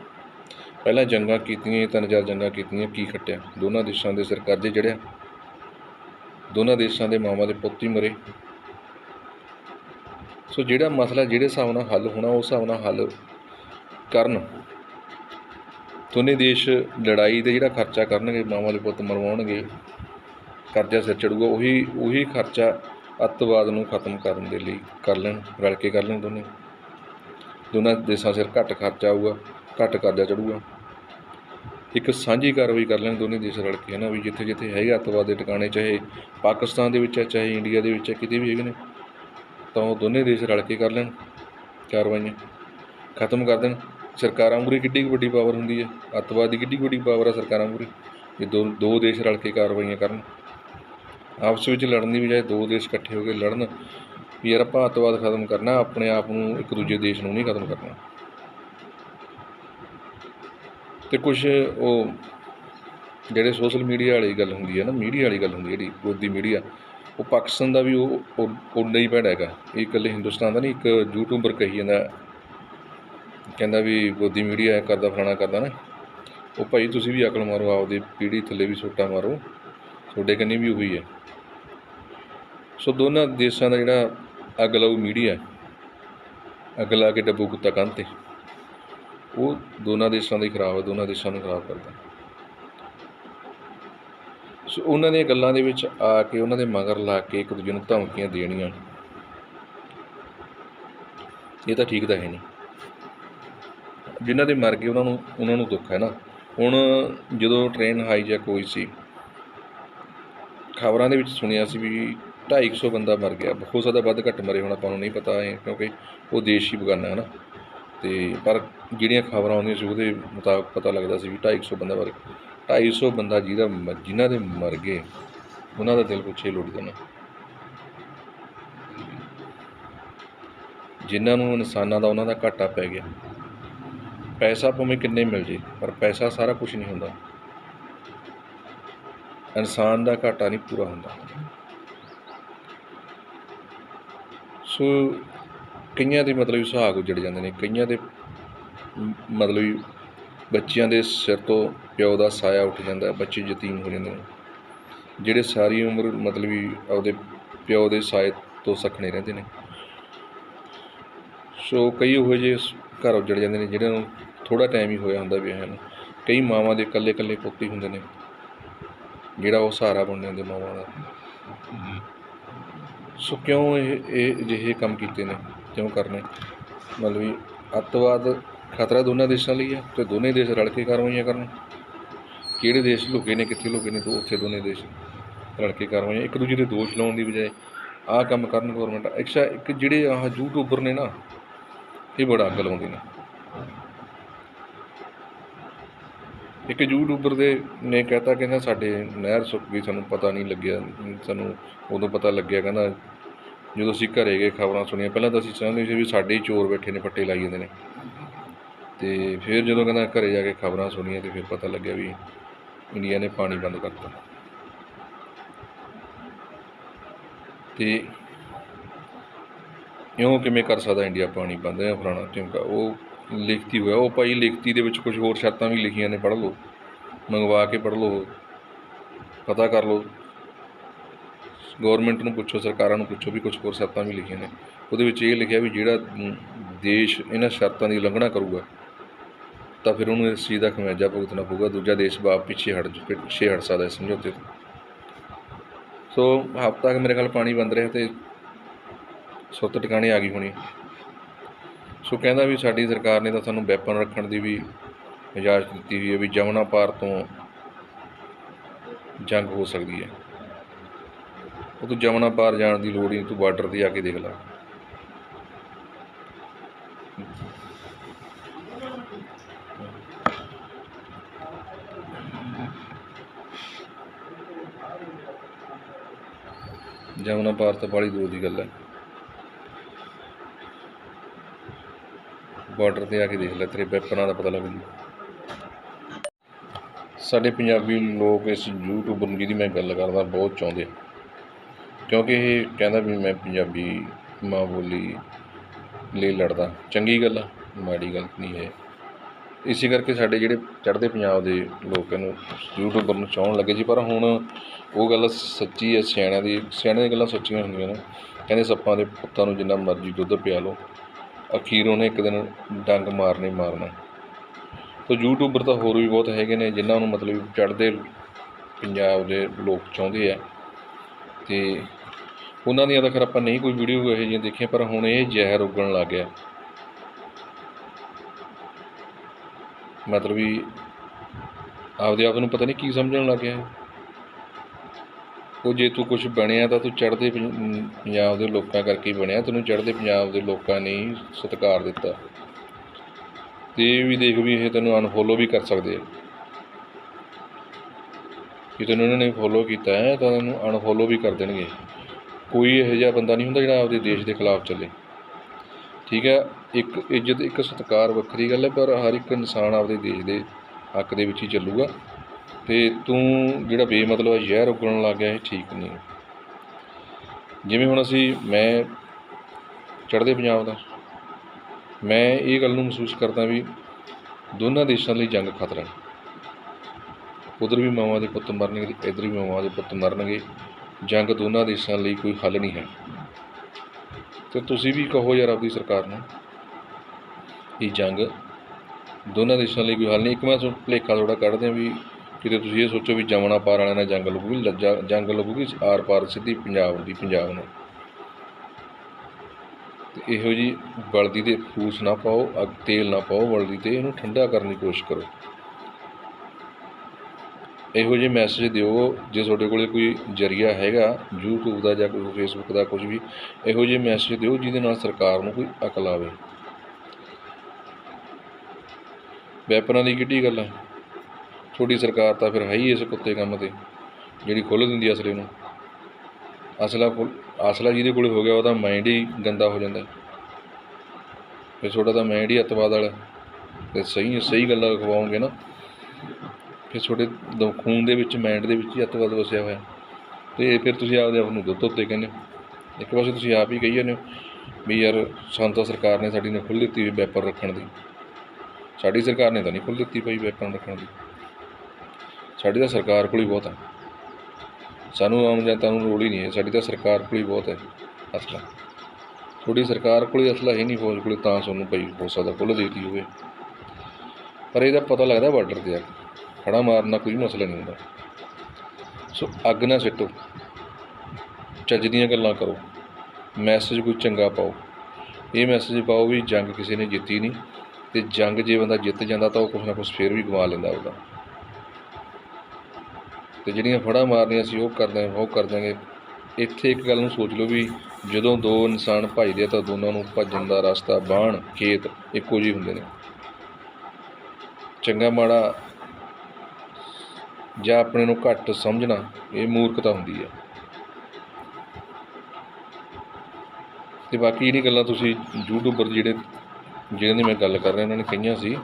A: ਪਹਿਲਾਂ ਜੰਗਾਂ ਕੀਤੀਆਂ ਤਿੰਨ ਚਾਰ ਜੰਗਾਂ ਕੀਤੀਆਂ, ਕੀ ਖੱਟਿਆ? ਦੋਨਾਂ ਦੇਸ਼ਾਂ ਦੇ ਸਿਰ ਕਰਜ਼ੇ ਚੜਿਆ ਦੋਨਾਂ ਦੇਸ਼ਾਂ ਦੇ ਮਾਵਾਂ ਦੇ ਪੁੱਤ ਹੀ ਮਰੇ। ਸੋ ਜਿਹੜਾ ਮਸਲਾ ਜਿਹੜੇ ਹਿਸਾਬ ਨਾਲ ਹੱਲ ਹੋਣਾ, ਉਸ ਹਿਸਾਬ ਨਾਲ ਹੱਲ ਕਰਨ। ਦੋਨੇ ਦੇਸ਼ ਲੜਾਈ ਦੇ ਜਿਹੜਾ ਖਰਚਾ ਕਰਨਗੇ, ਮਾਵਾਂ ਦੇ ਪੁੱਤ ਮਰਵਾਉਣਗੇ, ਕਰਜ਼ਾ ਸਿਰ ਚੜੂਗਾ, ਉਹੀ ਉਹੀ ਖਰਚਾ ਅੱਤਵਾਦ ਨੂੰ ਖਤਮ ਕਰਨ ਦੇ ਲਈ ਕਰ ਲੈਣ, ਰਲ ਕੇ ਕਰ ਲੈਣ ਦੋਨੇ। ਦੋਨਾਂ ਦੇਸ਼ਾਂ ਸਿਰ ਘੱਟ ਖਰਚਾ ਆਊਗਾ, ਘੱਟ ਕਰਜ਼ਾ ਚੜੂਗਾ। ਇੱਕ ਸਾਂਝੀ ਕਾਰਵਾਈ ਕਰ ਲੈਣ ਦੋਨੇ ਦੇਸ਼ ਰਲ ਕੇ, ਹੈ ਨਾ? ਵੀ ਜਿੱਥੇ ਜਿੱਥੇ ਹੈਗੇ ਅੱਤਵਾਦ ਦੇ ਟਿਕਾਣੇ, ਚਾਹੇ ਪਾਕਿਸਤਾਨ ਦੇ ਵਿੱਚ ਹੈ, ਚਾਹੇ ਇੰਡੀਆ ਦੇ ਵਿੱਚ ਹੈ, ਕਿਤੇ ਵੀ ਹੈਗੇ ਨੇ, ਤਾਂ ਉਹ ਦੋਨੇ ਦੇਸ਼ ਰਲ ਕੇ ਕਰ ਲੈਣ ਕਾਰਵਾਈਆਂ। ਖਤਮ ਕਰ ਦੇਣ। ਸਰਕਾਰਾਂ ਮੂਹਰੇ ਕਿੱਡੀ ਕੁ ਵੱਡੀ ਪਾਵਰ ਹੁੰਦੀ ਹੈ? ਅੱਤਵਾਦ ਦੀ ਕਿੱਡੀ ਕੁ ਵੱਡੀ ਪਾਵਰ ਹੈ ਸਰਕਾਰਾਂ ਮੂਹਰੇ ਇਹ ਦੋ ਦੋ ਦੇਸ਼ ਰਲ ਕੇ ਕਾਰਵਾਈਆਂ ਕਰਨ। ਆਪਸ ਵਿੱਚ ਲੜਨ ਦੀ ਬਜਾਏ ਦੋ ਦੇਸ਼ ਇਕੱਠੇ ਹੋ ਕੇ ਲੜਨ। ਵੀ ਯਾਰ ਆਪਾਂ ਅੱਤਵਾਦ ਖਤਮ ਕਰਨਾ, ਆਪਣੇ ਆਪ ਨੂੰ ਇੱਕ ਦੂਜੇ ਦੇਸ਼ ਨੂੰ ਨਹੀਂ ਖਤਮ ਕਰਨਾ। ਅਤੇ ਕੁਛ ਉਹ ਜਿਹੜੇ ਸੋਸ਼ਲ ਮੀਡੀਆ ਵਾਲੀ ਗੱਲ ਹੁੰਦੀ ਹੈ ਨਾ ਮੀਡੀਆ ਵਾਲੀ ਗੱਲ ਹੁੰਦੀ ਜਿਹੜੀ ਗੋਦੀ ਮੀਡੀਆ ਉਹ ਪਾਕਿਸਤਾਨ ਦਾ ਵੀ ਉਹ, ਉਹ- ਹੀ ਭੈੜਾ ਹੈਗਾ। ਇਹ ਇਕੱਲੇ ਹਿੰਦੁਸਤਾਨ ਦਾ ਨਹੀਂ, ਇੱਕ ਯੂਟਿਊਬਰ ਕਹੀ ਜਾਂਦਾ ਕਹਿੰਦਾ ਵੀ ਗੋਦੀ ਮੀਡੀਆ ਕਰਦਾ, ਫਲਾਣਾ ਕਰਦਾ ਨਾ। ਉਹ ਭਾਈ ਤੁਸੀਂ ਵੀ ਅਕਲ ਮਾਰੋ, ਆਪਦੀ ਪੀੜੀ ਥੱਲੇ ਵੀ ਸੋਟਾ ਮਾਰੋ। ਤੁਹਾਡੇ ਕੰਨੀ ਵੀ ਉਹੀ ਹੈ। ਸੋ ਦੋਨਾਂ ਦੇਸ਼ਾਂ ਦਾ ਜਿਹੜਾ ਅੱਗ ਲਾਊ ਮੀਡੀਆ ਅੱਗ ਲਾ ਕੇ ਡੱਬੂ ਕੁੱਤਾ ਕੰਨ 'ਤੇ। ਉਹ ਦੋਨਾਂ ਦੇਸ਼ਾਂ ਦਾ ਹੀ ਖਰਾਬ ਹੈ, ਦੋਨਾਂ ਦੇਸ਼ਾਂ ਨੂੰ ਖਰਾਬ ਕਰਦਾ ਸੋ ਉਹਨਾਂ ਦੀਆਂ ਗੱਲਾਂ ਦੇ ਵਿੱਚ ਆ ਕੇ, ਉਹਨਾਂ ਦੇ ਮਗਰ ਲਾ ਕੇ ਇੱਕ ਦੂਜੇ ਨੂੰ ਧਮਕੀਆਂ ਦੇਣੀਆਂ। ਇਹ ਤਾਂ ਠੀਕ ਤਾਂ ਹੈ ਨਹੀਂ। ਜਿਨ੍ਹਾਂ ਦੇ ਮਰ ਗਏ, ਉਹਨਾਂ ਨੂੰ ਉਹਨਾਂ ਨੂੰ ਦੁੱਖ ਹੈ ਨਾ। ਹੁਣ ਜਦੋਂ ਟ੍ਰੇਨ ਹਾਈਜੈਕ ਹੋਈ ਸੀ, ਖਬਰਾਂ ਦੇ ਵਿੱਚ ਸੁਣਿਆ ਸੀ ਵੀ 250 ਬੰਦਾ ਮਰ ਗਿਆ। ਹੋ ਸਕਦਾ ਵੱਧ ਘੱਟ ਮਰੇ, ਹੁਣ ਆਪਾਂ ਨੂੰ ਨਹੀਂ ਪਤਾ ਹੈ ਕਿਉਂਕਿ ਉਹ ਦੇਸ਼ ਹੀ ਬਗਾਨਾ ਹੈ ਨਾ। ਅਤੇ ਪਰ ਜਿਹੜੀਆਂ ਖਬਰਾਂ ਆਉਂਦੀਆਂ ਸੀ ਉਹਦੇ ਮੁਤਾਬਕ ਪਤਾ ਲੱਗਦਾ ਸੀ ਵੀ ਢਾਈ ਸੌ ਬੰਦਾ ਮਰ 250 ਬੰਦਾ ਜਿਹਦਾ ਮ- ਜਿਨ੍ਹਾਂ ਦੇ ਮਰ ਗਏ, ਉਹਨਾਂ ਦਾ ਦਿਲ ਪੁੱਛੇ ਲੋੜਦਾ ਨਾ ਜਿਨ੍ਹਾਂ ਨੂੰ ਇਨਸਾਨਾਂ ਦਾ, ਉਹਨਾਂ ਦਾ ਘਾਟਾ ਪੈ ਗਿਆ। ਪੈਸਾ ਭਾਵੇਂ ਕਿੰਨੇ ਮਿਲ ਜੇ, ਪਰ ਪੈਸਾ ਸਾਰਾ ਕੁਝ ਨਹੀਂ ਹੁੰਦਾ। ਇਨਸਾਨ ਦਾ ਘਾਟਾ ਨਹੀਂ ਪੂਰਾ ਹੁੰਦਾ। ਸੋ ਕਈਆਂ ਦੇ ਮਤਲਬ ਸੁਹਾਗ ਉੱਜੜ ਜਾਂਦੇ ਨੇ, ਕਈਆਂ ਦੇ ਮਤਲਬ ਬੱਚਿਆਂ ਦੇ ਸਿਰ ਤੋਂ ਪਿਓ ਦਾ ਸਾਇਆ ਉੱਠ ਜਾਂਦਾ, ਬੱਚੇ ਯਤੀਮ ਹੋ ਜਾਂਦੇ ਨੇ। ਜਿਹੜੇ ਸਾਰੀ ਉਮਰ ਮਤਲਬ ਵੀ ਆਪਦੇ ਪਿਓ ਦੇ ਸਾਏ ਤੋਂ ਸਖਣੇ ਰਹਿੰਦੇ ਨੇ। ਸੋ ਕਈ ਇਹੋ ਜਿਹੇ ਘਰ ਉੱਜੜ ਜਾਂਦੇ ਨੇ, ਜਿਹਨਾਂ ਨੂੰ ਥੋੜਾ ਟਾਈਮ ਹੀ ਹੋਇਆ ਹੁੰਦਾ ਵਿਆਹ ਨੂੰ। ਕਈ ਮਾਵਾਂ ਦੇ ਇਕੱਲੇ ਇਕੱਲੇ ਪੁੱਤ ਹੀ ਹੁੰਦੇ ਨੇ, ਜਿਹੜਾ ਉਹ ਸਹਾਰਾ ਬਣਦੇ ਹੁੰਦੇ ਮਾਵਾਂ ਦਾ। ਸੋ ਕਿਉਂ ਇਹ ਇਹ ਜਿਹੇ ਕੰਮ ਕੀਤੇ ਨੇ? ਕਿਉਂ ਕਰਨੇ? ਮਤਲਬ ਵੀ ਅੱਤਵਾਦ ਖਤਰਾ ਦੋਨਾਂ ਦੇਸ਼ਾਂ ਲਈ ਹੈ ਤੇ ਦੋਨੇ ਦੇਸ਼ ਰਲ ਕੇ ਕਾਰਵਾਈਆਂ ਕਰਨ। ਕਿਹੜੇ ਦੇਸ਼ ਲੁਕੇ ਨੇ, ਕਿੱਥੇ ਲੁਕੇ ਨੇ ਤੋਂ ਉੱਥੇ ਦੋਨੇ ਦੇਸ਼ ਰਲ ਕੇ ਕਾਰਵਾਈਆਂ, ਇੱਕ ਦੂਜੇ ਦੇ ਦੋਸ਼ ਲਾਉਣ ਦੀ ਬਜਾਏ ਆਹ ਕੰਮ ਕਰਨ ਗਵਰਨਮੈਂਟ ਐਕਸਾ ਇੱਕ ਜਿਹੜੇ ਆਹ ਯੂਟਿਊਬਰ ਨੇ ਨਾ, ਇਹ ਬੜਾ ਅੱਗ ਲਾਉਂਦੇ ਨੇ। ਇੱਕ ਯੂਟਿਊਬਰ ਦੇ ਨੇ ਕਹਤਾ, ਕਹਿੰਦਾ ਸਾਡੇ ਨਹਿਰ ਸੁੱਕ ਗਈ, ਸਾਨੂੰ ਪਤਾ ਨਹੀਂ ਲੱਗਿਆ, ਸਾਨੂੰ ਉਦੋਂ ਪਤਾ ਲੱਗਿਆ, ਕਹਿੰਦਾ ਜਦੋਂ ਅਸੀਂ ਘਰੇ ਗਏ, ਖਬਰਾਂ ਸੁਣੀਆਂ, ਪਹਿਲਾਂ ਤਾਂ ਅਸੀਂ ਚਾਹੁੰਦੇ ਸੀ ਵੀ ਸਾਡੇ ਹੀ ਚੋਰ ਬੈਠੇ ਨੇ ਫੱਟੇ ਲਾਈ ਜਾਂਦੇ ਨੇ। ਤੇ ਫਿਰ ਜਦੋਂ ਕਹਿੰਦਾ ਘਰੇ ਜਾ ਕੇ ਖਬਰਾਂ ਸੁਣੀਆਂ ਤੇ ਫਿਰ ਪਤਾ ਲੱਗਿਆ ਵੀ ਇੰਡੀਆ ਨੇ ਪਾਣੀ ਬੰਦ ਕਰਤਾ। ਤੇ ਇਉਂ ਕਿਵੇਂ ਕਰ ਸਕਦਾ ਇੰਡੀਆ ਪਾਣੀ ਬੰਦ? ਹੈ ਫਲਾਣਾ ਢਿਮਕਾ ਉਹ ਲਿਖਤੀ ਹੋਇਆ, ਉਹ ਭਾਈ ਲਿਖਤੀ ਦੇ ਵਿੱਚ ਕੁਝ ਹੋਰ ਸ਼ਰਤਾਂ ਵੀ ਲਿਖੀਆਂ ਨੇ, ਪੜ੍ਹ ਲਓ। ਮੰਗਵਾ ਕੇ ਪੜ੍ਹ ਲਓ। ਪਤਾ ਕਰ ਲਓ। ਗਵਰਨਮੈਂਟ ਨੂੰ ਪੁੱਛੋ, ਸਰਕਾਰਾਂ ਨੂੰ ਪੁੱਛੋ ਵੀ ਕੁਝ ਹੋਰ ਸ਼ਰਤਾਂ ਵੀ ਲਿਖੀਆਂ ਨੇ। ਉਹਦੇ ਵਿੱਚ ਇਹ ਲਿਖਿਆ ਵੀ ਜਿਹੜਾ ਦੇਸ਼ ਇਹਨਾਂ ਸ਼ਰਤਾਂ ਦੀ ਉਲੰਘਣਾ ਕਰੂਗਾ, ਤਾਂ ਫਿਰ ਉਹਨੂੰ ਇਸ ਚੀਜ਼ ਦਾ ਖਮਿਆਜਾ ਭੁਗਤਣਾ ਪਊਗਾ। ਦੂਜਾ ਦੇਸ਼ ਬਾਪ ਪਿੱਛੇ ਹਟ ਪਿੱਛੇ ਹਟ ਸਕਦਾ ਇਸ ਸਮਝੌਤੇ ਤੋਂ। ਸੋ ਹਫ਼ਤਾ ਕੁ ਮੇਰੇ ਖਿਆਲ ਪਾਣੀ ਬੰਦ ਰਿਹਾ ਤੇ ਸੁੱਤ ਟਿਕਾਣੇ ਆ ਗਈ ਹੋਣੀ। ਸੋ ਕਹਿੰਦਾ ਵੀ ਸਾਡੀ ਸਰਕਾਰ ਨੇ ਤਾਂ ਸਾਨੂੰ ਵੈਪਨ ਰੱਖਣ ਦੀ ਵੀ ਇਜਾਜ਼ਤ ਦਿੱਤੀ ਹੋਈ ਹੈ ਵੀ ਜਮਨਾ ਪਾਰ ਤੋਂ ਜੰਗ ਹੋ ਸਕਦੀ ਹੈ। ਉਹ ਤੂੰ ਜਮਨਾ ਪਾਰ ਜਾਣ ਦੀ ਲੋੜ ਹੀ ਨਹੀਂ, ਤੂੰ ਬਾਰਡਰ ਤੇ ਆ ਕੇ ਦੇਖ ਲੈ। ਜਮਨਾ ਪਾਰ ਤਾਂ ਬੜੀ ਦੂਰ ਦੀ ਗੱਲ ਹੈ। ਬਾਰਡਰ ਤੇ ਆ ਕੇ ਦੇਖ ਲੈ, ਤੇਰੇ ਵੈਪਨਾਂ ਦਾ ਪਤਾ ਲੱਗ ਜੂ। ਸਾਡੇ ਪੰਜਾਬੀ ਲੋਕ ਇਸ ਯੂਟਿਊਬਰ ਨੂੰ ਜਿਹਦੀ ਮੈਂ ਗੱਲ ਕਰਦਾ, ਬਹੁਤ ਚਾਹੁੰਦੇ ਆ। ਕਿਉਂਕਿ ਇਹ ਕਹਿੰਦਾ ਵੀ ਮੈਂ ਪੰਜਾਬੀ ਮਾਂ ਬੋਲੀ ਲਈ ਲੜਦਾ। ਚੰਗੀ ਗੱਲ ਆ, ਮਾੜੀ ਗੱਲ ਨਹੀਂ ਹੈ। ਇਸੇ ਕਰਕੇ ਸਾਡੇ ਜਿਹੜੇ ਚੜ੍ਹਦੇ ਪੰਜਾਬ ਦੇ ਲੋਕ ਇਹਨੂੰ ਯੂਟਿਊਬਰ ਨੂੰ ਚਾਹਣ ਲੱਗੇ ਜੀ ਪਰ ਹੁਣ ਉਹ ਗੱਲ ਸੱਚੀ ਹੈ, ਸਿਆਣਿਆਂ ਦੀ, ਸਿਆਣਿਆਂ ਦੀਆਂ ਗੱਲਾਂ ਸੱਚੀਆਂ ਹੁੰਦੀਆਂ ਨੇ। ਕਹਿੰਦੇ ਸੱਪਾਂ ਦੇ ਪੁੱਤਾਂ ਨੂੰ ਜਿੰਨਾ ਮਰਜ਼ੀ ਦੁੱਧ ਪਿਆ ਲਓ, ਅਖੀਰ ਉਹਨੇ ਇੱਕ ਦਿਨ ਡੰਗ ਮਾਰਨੇ ਮਾਰਨਾ। ਤੋ ਯੂਟਿਊਬਰ ਤਾਂ ਹੋਰ ਵੀ ਬਹੁਤ ਹੈਗੇ ਨੇ, ਜਿਨ੍ਹਾਂ ਨੂੰ ਮਤਲਬ ਚੜ੍ਹਦੇ ਪੰਜਾਬ ਦੇ ਲੋਕ ਚਾਹੁੰਦੇ ਆ। ਤੇ ਉਹਨਾਂ ਦੀਆਂ ਤਾਂ ਖੈਰ ਆਪਾਂ ਨਹੀਂ ਕੋਈ ਵੀਡੀਓ ਇਹੋ ਜਿਹੀਆਂ ਦੇਖੀਆਂ, ਪਰ ਹੁਣ ਇਹ ਜ਼ਹਿਰ ਉੱਗਣ ਲੱਗ ਗਿਆ। ਮਤਲਬ ਵੀ ਆਪਦੇ ਆਪ ਨੂੰ ਪਤਾ ਨਹੀਂ ਕੀ ਸਮਝਣ ਲੱਗ ਗਿਆ। ਉਹ ਜੇ ਤੂੰ ਕੁਝ ਬਣਿਆ ਤਾਂ ਤੂੰ ਚੜ੍ਹਦੇ ਪੰਜਾਬ ਦੇ ਲੋਕਾਂ ਕਰਕੇ ਹੀ ਬਣਿਆ। ਤੈਨੂੰ ਚੜ੍ਹਦੇ ਪੰਜਾਬ ਦੇ ਲੋਕਾਂ ਨੇ ਸਤਿਕਾਰ ਦਿੱਤਾ। ਤੇ ਵੀ ਦੇਖ ਵੀ ਇਹ ਤੈਨੂੰ ਅਨਫੋਲੋ ਵੀ ਕਰ ਸਕਦੇ ਆ। ਜੇ ਤੈਨੂੰ ਉਹਨਾਂ ਨੇ ਫੋਲੋ ਕੀਤਾ ਹੈ ਤਾਂ ਤੈਨੂੰ ਅਨਫੋਲੋ ਵੀ ਕਰ ਦੇਣਗੇ। ਕੋਈ ਇਹੋ ਜਿਹਾ ਬੰਦਾ ਨਹੀਂ ਹੁੰਦਾ ਜਿਹੜਾ ਆਪਦੇ ਦੇਸ਼ ਦੇ ਖਿਲਾਫ ਚੱਲੇ। ਠੀਕ ਹੈ, ਇੱਕ ਇੱਜ਼ਤ, ਇੱਕ ਸਤਿਕਾਰ ਵੱਖਰੀ ਗੱਲ ਹੈ, ਪਰ ਹਰ ਇੱਕ ਇਨਸਾਨ ਆਪਦੇ ਦੇਸ਼ ਦੇ ਹੱਕ ਦੇ ਵਿੱਚ ਹੀ ਚੱਲੂਗਾ। ਤੇ ਤੂੰ ਜਿਹੜਾ ਬੇਮਤਲਬ ਹੈ, ਜ਼ਹਿਰ ਉਗਲਣ ਲੱਗ ਗਿਆ, ਇਹ ਠੀਕ ਨਹੀਂ ਜਿਵੇਂ ਹੁਣ ਅਸੀਂ, ਮੈਂ ਚੜ੍ਹਦੇ ਪੰਜਾਬ ਦਾ, ਮੈਂ ਇਹ ਗੱਲ ਨੂੰ ਮਹਿਸੂਸ ਕਰਦਾ ਵੀ ਦੋਨਾਂ ਦੇਸ਼ਾਂ ਲਈ ਜੰਗ ਖਤਰਾ ਹੈ। ਉਧਰ ਵੀ ਮਾਵਾਂ ਦੇ ਪੁੱਤ ਮਰਨਗੇ ਤੇ ਇੱਧਰ ਵੀ ਮਾਵਾਂ ਦੇ ਪੁੱਤ ਮਰਨਗੇ। ਜੰਗ ਦੋਨਾਂ ਦੇਸ਼ਾਂ ਲਈ ਕੋਈ ਹੱਲ ਨਹੀਂ ਹੈ। ਤੇ ਤੁਸੀਂ ਵੀ ਕਹੋ ਯਾਰ ਆਪਦੀ ਸਰਕਾਰ ਨੂੰ ਇਹ ਜੰਗ ਦੋਨਾਂ ਦੇਸ਼ਾਂ ਲਈ ਕੋਈ ਹੱਲ ਨਹੀਂ। ਇੱਕ ਮੈਂ ਸੋ ਭੁਲੇਖਾ ਥੋੜਾ ਕੱਢਦੇ ਹਾਂ ਵੀ ਕਿਤੇ ਤੁਸੀਂ ਇਹ ਸੋਚੋ ਵੀ ਜਮਨਾ ਪਾਰ ਵਾਲਿਆਂ ਨਾਲ ਜੰਗ ਲੱਗੂਗੀ ਜੰਗ ਲੱਗੂਗੀ, ਆਰ ਪਾਰ ਸਿੱਧੀ ਪੰਜਾਬ ਦੀ ਪੰਜਾਬ ਨੂੰ। ਤੇ ਇਹੋ ਜੀ ਬਲਦੀ ਤੇ ਫੂਸ ਨਾ ਪਾਓ, ਅੱਗ ਤੇਲ ਨਾ ਪਾਓ, ਬਲਦੀ ਤੇ ਇਹਨੂੰ ਠੰਡਾ ਕਰਨ ਦੀ ਕੋਸ਼ਿਸ਼ ਕਰੋ। ਇਹੋ ਜਿਹੇ ਮੈਸੇਜ ਦਿਓ ਜੇ ਤੁਹਾਡੇ ਕੋਲੇ ਕੋਈ ਜਰੀਆ ਹੈਗਾ, YouTube ਦਾ ਜਾਂ ਕੋਈ Facebook ਦਾ ਕੁਝ ਵੀ, ਇਹੋ ਜਿਹੇ ਮੈਸੇਜ ਦਿਓ ਜਿਹਦੇ ਨਾਲ ਸਰਕਾਰ ਨੂੰ ਕੋਈ ਅਕਲ ਆਵੇ। ਵੈਪਨਾਂ ਦੀ ਕਿੱਡੀ ਗੱਲ ਹੈ? ਤੁਹਾਡੀ ਸਰਕਾਰ ਤਾਂ ਫਿਰ ਹੈ ਹੀ ਇਸ ਕੁੱਤੇ ਕੰਮ ਤੇ, ਜਿਹੜੀ ਖੋਲ੍ਹ ਦਿੰਦੀ ਅਸਲੇ ਨੂੰ। ਅਸਲਾ ਖੁੱਲ੍ਹ- ਅਸਲਾ ਜਿਹਦੇ ਕੋਲੇ ਹੋ ਗਿਆ ਉਹਦਾ ਮਾਈਂਡ ਹੀ ਗੰਦਾ ਹੋ ਜਾਂਦਾ। ਫਿਰ ਤੁਹਾਡਾ ਤਾਂ ਮਾਈਂਡ ਹੀ ਅੱਤਵਾਦ ਵਾਲਾ ਤੇ ਸਹੀ ਸਹੀ ਗੱਲਾਂ ਖਵਾਓਗੇ ਨਾ। ਫਿਰ ਤੁਹਾਡੇ ਦ- ਖੂਨ ਦੇ ਵਿੱਚ ਮਾਈਂਡ ਦੇ ਵਿੱਚ ਹੀ ਅੱਤਵਾਦ ਵਸਿਆ ਹੋਇਆ। ਤੇ ਫਿਰ ਤੁਸੀਂ ਆਪਦੇ ਆਪ ਨੂੰ ਦੁੱਧ ਉੱਤੇ ਕਹਿੰਦੇ ਹੋ। ਇੱਕ ਪਾਸੇ ਤੁਸੀਂ ਆਪ ਹੀ ਕਹੀ ਜਾਂਦੇ ਹੋ ਵੀ ਯਾਰ ਸਾਨੂੰ ਸਰਕਾਰ ਨੇ ਸਾਡੀ ਨੇ ਖੁੱਲ੍ਹ ਦਿੱਤੀ ਹੋਈ ਵੈਪਨ ਰੱਖਣ ਦੀ। ਸਾਡੀ ਸਰਕਾਰ ਨੇ ਤਾਂ ਨਹੀਂ ਖੁੱਲ੍ਹ ਦਿੱਤੀ ਪਈ ਵੈਪਰ ਰੱਖਣ ਦੀ। ਸਾਡੀ ਤਾਂ ਸਰਕਾਰ ਕੋਲ ਹੀ ਬਹੁਤ ਹੈ ਸਾਨੂੰ ਆਮ ਜਨਤਾ ਨੂੰ ਲੋੜ ਹੀ ਨਹੀਂ ਹੈ। ਸਾਡੀ ਤਾਂ ਸਰਕਾਰ ਕੋਲ ਹੀ ਬਹੁਤ ਹੈ ਅਸਲਾ। ਤੁਹਾਡੀ ਸਰਕਾਰ ਕੋਲ ਹੀ ਅਸਲਾ ਹੈ ਨਹੀਂ, ਫੌਜ ਕੋਲ ਤਾਂ ਤੁਹਾਨੂੰ ਪਈ ਹੋ ਸਕਦਾ ਖੁੱਲ੍ਹ ਦੇਤੀ ਹੋਵੇ। ਪਰ ਇਹਦਾ ਪਤਾ ਲੱਗਦਾ ਬਾਰਡਰ ਤੇ ਆ ਕੇ। ਖੜਾ ਮਾਰਨਾ ਕੋਈ ਮਸਲਾ ਨਹੀਂ ਹੁੰਦਾ। ਸੋ ਅੱਗ ਨਾ ਸਿੱਟੋ। ਚੱਜ ਦੀਆਂ ਗੱਲਾਂ ਕਰੋ। ਮੈਸੇਜ ਕੋਈ ਚੰਗਾ ਪਾਓ। ਇਹ ਮੈਸੇਜ ਪਾਓ ਵੀ ਜੰਗ ਕਿਸੇ ਨੇ ਜਿੱਤੀ ਨਹੀਂ ਤੇ ਜੰਗ ਜੇ ਬੰਦਾ ਜਿੱਤ ਜਾਂਦਾ ਤਾਂ ਉਹ ਕੁਛ ਨਾ ਕੁਛ ਫੇਰ ਵੀ ਗਵਾ ਲੈਂਦਾ ਉਹਦਾ ਤੇ ਜਿਹੜੀਆਂ ਫੜਾ ਮਾਰਨੀਆਂ ਸੀ ਉਹ ਕਰ ਕਰਦੇ, ਉਹ ਕਰ ਦਾਂਗੇ ਇੱਥੇ ਇੱਕ ਗੱਲ ਨੂੰ ਸੋਚ ਲਓ ਵੀ ਜਦੋਂ ਦੋ ਇਨਸਾਨ ਭੱਜਦੇ ਆ ਤਾਂ ਦੋਨਾਂ ਨੂੰ ਭੱਜਣ ਦਾ ਰਸਤਾ, ਬਾਣ, ਖੇਤ ਇੱਕੋ ਜਿਹੇ ਹੁੰਦੇ ਨੇ। ਚੰਗਾ ਮਾੜਾ ਜਾਂ ਆਪਣੇ ਨੂੰ ਘੱਟ ਸਮਝਣਾ, ਇਹ ਮੂਰਖਤਾ ਹੁੰਦੀ ਹੈ। ਤੇ ਬਾਕੀ ਜਿਹੜੀ ਗੱਲਾਂ ਤੁਸੀਂ ਯੂਟਿਊਬਰ ਜਿਹੜੇ, ਜਿਹਨਾਂ ਦੀ ਮੈਂ ਗੱਲ ਕਰ ਰਿਹਾ ਉਹਨਾਂ ਨੇ ਕਹੀਆਂ ਸੀ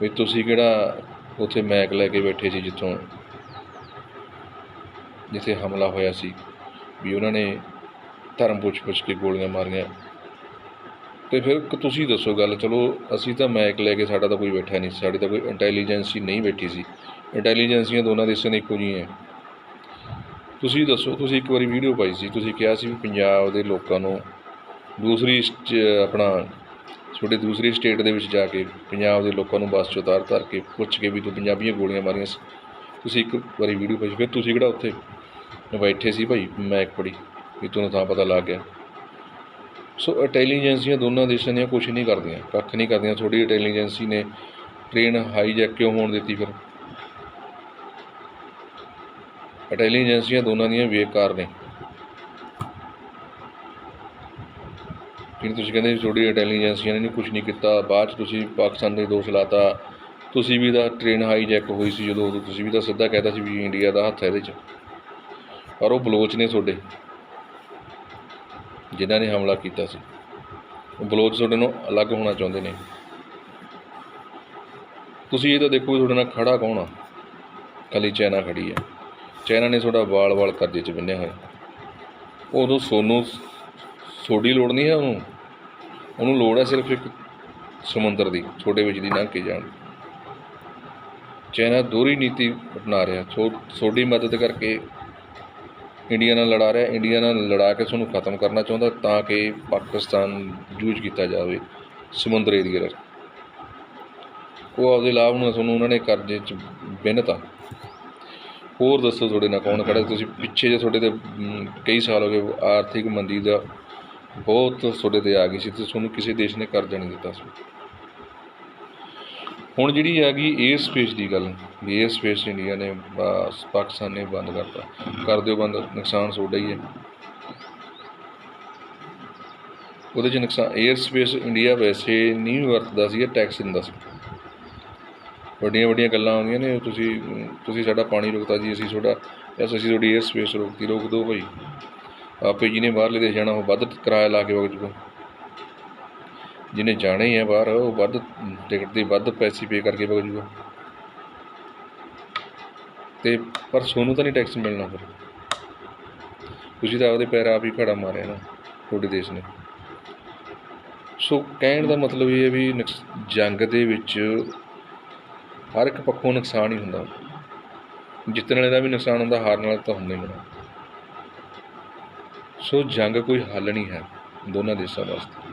A: ਵੀ ਤੁਸੀਂ ਕਿਹੜਾ ਉੱਥੇ ਮੈਕ ਲੈ ਕੇ ਬੈਠੇ ਸੀ ਜਿੱਥੋਂ ਜਿੱਥੇ ਹਮਲਾ ਹੋਇਆ ਸੀ, ਵੀ ਉਹਨਾਂ ਨੇ ਧਰਮ ਪੁੱਛ ਪੁੱਛ ਕੇ ਗੋਲੀਆਂ ਮਾਰੀਆਂ। ਤੇ ਫਿਰ ਤੁਸੀਂ ਦੱਸੋ ਗੱਲ, ਚਲੋ ਅਸੀਂ ਤਾਂ ਮੈਕ ਲੈ ਕੇ ਸਾਡਾ ਤਾਂ ਕੋਈ ਬੈਠਾ ਨਹੀਂ, ਸਾਡੀ ਤਾਂ ਕੋਈ ਇੰਟੈਲੀਜੈਂਸੀ ਨਹੀਂ ਬੈਠੀ ਸੀ। ਇੰਟੈਲੀਜੈਂਸੀਆਂ ਦੋਨਾਂ ਦੇਸ਼ਾਂ ਦੀਆਂ ਇੱਕੋ ਜਿਹੀਆਂ ਤੁਸੀਂ ਦੱਸੋ, ਤੁਸੀਂ ਇੱਕ ਵਾਰੀ ਵੀਡੀਓ ਪਾਈ ਸੀ, ਤੁਸੀਂ ਕਿਹਾ ਸੀ ਵੀ ਪੰਜਾਬ ਦੇ ਲੋਕਾਂ ਨੂੰ ਦੂਸਰੀ ਸਟ- ਆਪਣਾ ਤੁਹਾਡੇ ਦੂਸਰੀ ਸਟੇਟ ਦੇ ਵਿੱਚ ਜਾ ਕੇ ਪੰਜਾਬ ਦੇ ਲੋਕਾਂ ਨੂੰ ਬੱਸ 'ਚ ਉਤਾਰ, ਧਰ ਕੇ ਪੁੱਛ ਕੇ ਵੀ ਤੂੰ ਪੰਜਾਬੀਆਂ ਗੋਲੀਆਂ ਮਾਰੀਆਂ ਸੀ। ਤੁਸੀਂ ਇੱਕ ਵਾਰੀ ਵੀਡੀਓ ਪਾਈ ਫਿਰ ਤੁਸੀਂ ਕਿਹੜਾ ਉੱਥੇ ਬੈਠੇ ਸੀ ਭਾਈ ਮੈਂ ਇੱਕ ਵਾਰੀ, ਵੀ ਤੁਹਾਨੂੰ ਤਾਂ ਪਤਾ ਲੱਗ ਗਿਆ। ਸੋ ਇੰਟੈਲੀਜੈਂਸੀਆਂ ਦੋਨਾਂ ਦੇਸ਼ਾਂ ਦੀਆਂ ਕੁਝ ਨਹੀਂ ਕਰਦੀਆਂ, ਕੱਖ ਨਹੀਂ ਕਰਦੀਆਂ। ਤੁਹਾਡੀ ਇੰਟੈਲੀਜੈਂਸੀ ਨੇ ਟ੍ਰੇਨ ਹਾਈਜੈਕ ਕਿਉਂ ਹੋਣ ਦਿੱਤੀ ਫਿਰ? ਇੰਟੈਲੀਜੈਂਸੀਆਂ ਦੋਨਾਂ ਦੀਆਂ ਬੇਕਾਰ ਨੇ। ਫਿਰ ਤੁਸੀਂ ਕਹਿੰਦੇ ਵੀ ਤੁਹਾਡੀ ਏਜੰਸੀਆਂ ਨੇ ਕੁਝ ਨਹੀਂ ਕੀਤਾ, ਬਾਅਦ ਚ ਤੁਸੀਂ ਪਾਕਿਸਤਾਨ ਦੇ ਦੋਸ਼ ਲਾਤਾ। ਤੁਸੀਂ ਵੀ ਤਾਂ ਟ੍ਰੇਨ ਹਾਈਜੈਕ ਹੋਈ ਸੀ ਜਦੋਂ ਉਦੋਂ ਤੁਸੀਂ ਵੀ ਤਾਂ ਸਿੱਧਾ ਕਹਿਤਾ ਸੀ ਵੀ ਇੰਡੀਆ ਦਾ ਹੱਥ ਹੈ ਇਹਦੇ 'ਚ। ਪਰ ਉਹ ਬਲੋਚ ਨੇ ਤੁਹਾਡੇ, ਜਿਨ੍ਹਾਂ ਨੇ ਹਮਲਾ ਕੀਤਾ ਸੀ। ਉਹ ਬਲੋਚ ਤੁਹਾਡੇ ਨੂੰ ਅਲੱਗ ਹੋਣਾ ਚਾਹੁੰਦੇ ਨੇ। ਤੁਸੀਂ ਇਹ ਤਾਂ ਦੇਖੋ ਤੁਹਾਡੇ ਨਾਲ ਖੜਾ ਕੌਣ ਆ? ਕੱਲੀ ਚਾਈਨਾ ਖੜੀ ਹੈ ਚਾਈਨਾ ਨੇ ਤੁਹਾਡਾ ਵਾਲ-ਵਾਲ ਕਰਜ਼ੇ 'ਚ ਬੰਨਿਆ ਹੋਇਆ। ਉਦੋਂ ਸੋਨੂੰ ਤੁਹਾਡੀ ਲੋੜ ਨਹੀਂ ਹੈ ਉਹਨੂੰ। ਉਹਨੂੰ ਲੋੜ ਹੈ ਸਿਰਫ ਇੱਕ ਸਮੁੰਦਰ ਦੀ, ਛੋਟੇ ਵਿੱਚ ਦੀ ਲੰਘ ਕੇ ਜਾਣ ਚਾਈਨਾ ਦੋਹਰੀ ਨੀਤੀ ਅਪਣਾ ਰਿਹਾ। ਥੋ- ਤੁਹਾਡੀ ਮਦਦ ਕਰਕੇ ਇੰਡੀਆ ਨਾਲ ਲੜਾ ਰਿਹਾ। ਇੰਡੀਆ ਨਾਲ ਲੜਾ ਕੇ ਤੁਹਾਨੂੰ ਖਤਮ ਕਰਨਾ ਚਾਹੁੰਦਾ ਤਾਂ ਕਿ ਪਾਕਿਸਤਾਨ ਜੂਝ ਕੀਤਾ ਜਾਵੇ ਸਮੁੰਦਰ ਏਰੀਏ ਦਾ ਉਹ ਆਪਦੇ ਲਾਭ ਨੂੰ ਤੁਹਾਨੂੰ ਉਹਨਾਂ ਨੇ ਕਰਜ਼ੇ 'ਚ ਬਿੰਨਤਾ। ਹੋਰ ਦੱਸੋ ਤੁਹਾਡੇ ਨਾਲ ਕੌਣ ਖੜਾ? ਤੁਸੀਂ ਪਿੱਛੇ ਜੇ ਤੁਹਾਡੇ ਤੇ ਕਈ ਸਾਲ ਹੋ ਗਏ, ਆਰਥਿਕ ਮੰਦੀ ਦਾ ਬਹੁਤ ਤੁਹਾਡੇ ਤੇ ਆ ਗਈ ਸੀ ਤੇ ਤੁਹਾਨੂੰ ਕਿਸੇ ਦੇਸ਼ ਨੇ ਕਰਜ਼ਾ ਨਹੀਂ ਦਿੱਤਾ ਸੀ। ਹੁਣ ਜਿਹੜੀ ਆ ਗਈ 에ਅਰ ਸਪੇਸ ਦੀ ਗੱਲ 에ਅਰ ਸਪੇਸ ਇੰਡੀਆ ਨੇ ਪਾਕਿਸਤਾਨ ਨੇ ਬੰਦ ਕਰਤਾ। ਕਰ ਦਿਓ ਬੰਦ, ਨੁਕਸਾਨ ਤੁਹਾਡਾ ਹੀ ਹੈ। ਉਹਦੇ ਚ ਨੁਕਸਾਨ 에ਅਰ ਸਪੇਸ ਇੰਡੀਆ ਵੈਸੇ ਨਹੀਂ ਵਰਤਦਾ ਸੀ ਟੈਕਸ ਦਿੰਦਾ ਸੀ। ਵੱਡੀਆਂ ਵੱਡੀਆਂ ਗੱਲਾਂ ਆਉਂਦੀਆਂ ਨੇ, ਤੁਸੀਂ ਤੁਸੀਂ ਸਾਡਾ ਪਾਣੀ ਰੋਕਤਾ ਜੀ, ਅਸੀਂ ਤੁਹਾਡਾ ਐਸ ਅਸੀਂ ਤੁਹਾਡੀ 에ਅਰ ਸਪੇਸ ਰੋਕਤੀ, ਰੋਕ ਦਿਓ ਭਾਈ। ਆਪੇ ਜਿਹਨੇ ਬਾਹਰਲੇ ਦੇਸ਼ ਜਾਣਾ, ਉਹ ਵੱਧ ਕਿਰਾਇਆ ਲਾ ਕੇ ਵਗ ਜੂਗਾ। ਜਿਹਨੇ ਜਾਣਾ ਹੀ ਹੈ ਬਾਹਰ, ਉਹ ਵੱਧ ਟਿਕਟ ਦੇ ਵੱਧ ਪੈਸੇ ਪੇ ਕਰਕੇ ਵਗ ਜੂਗਾ। ਤੇ ਪਰ ਸੋਨੂੰ ਤਾਂ ਨਹੀਂ ਟੈਕਸ ਮਿਲਣਾ ਫਿਰ। ਤੁਸੀਂ ਤਾਂ ਆਪਦੇ ਪੈਰ ਆਪ ਹੀ ਖੜਾ ਮਾਰਿਆ ਨਾ, ਤੁਹਾਡੇ ਦੇਸ਼ ਨੇ। ਸੋ ਕਹਿਣ ਦਾ ਮਤਲਬ ਇਹ ਹੈ ਵੀ ਨੁਕਸ- ਜੰਗ ਦੇ ਵਿੱਚ ਹਰ ਇੱਕ ਪੱਖੋਂ ਨੁਕਸਾਨ ਹੀ ਹੁੰਦਾ। ਜਿੱਤਣ ਵਾਲੇ ਦਾ ਵੀ ਨੁਕਸਾਨ ਹੁੰਦਾ, ਹਾਰਨ ਵਾਲਾ ਤਾਂ ਹੁੰਦਾ ਹੀ ਹੁੰਦਾ। ਸੋ ਜੰਗ ਕੋਈ ਹੱਲ ਨਹੀਂ ਹੈ ਦੋਨਾਂ ਦੇਸ਼ਾਂ ਵਾਸਤੇ।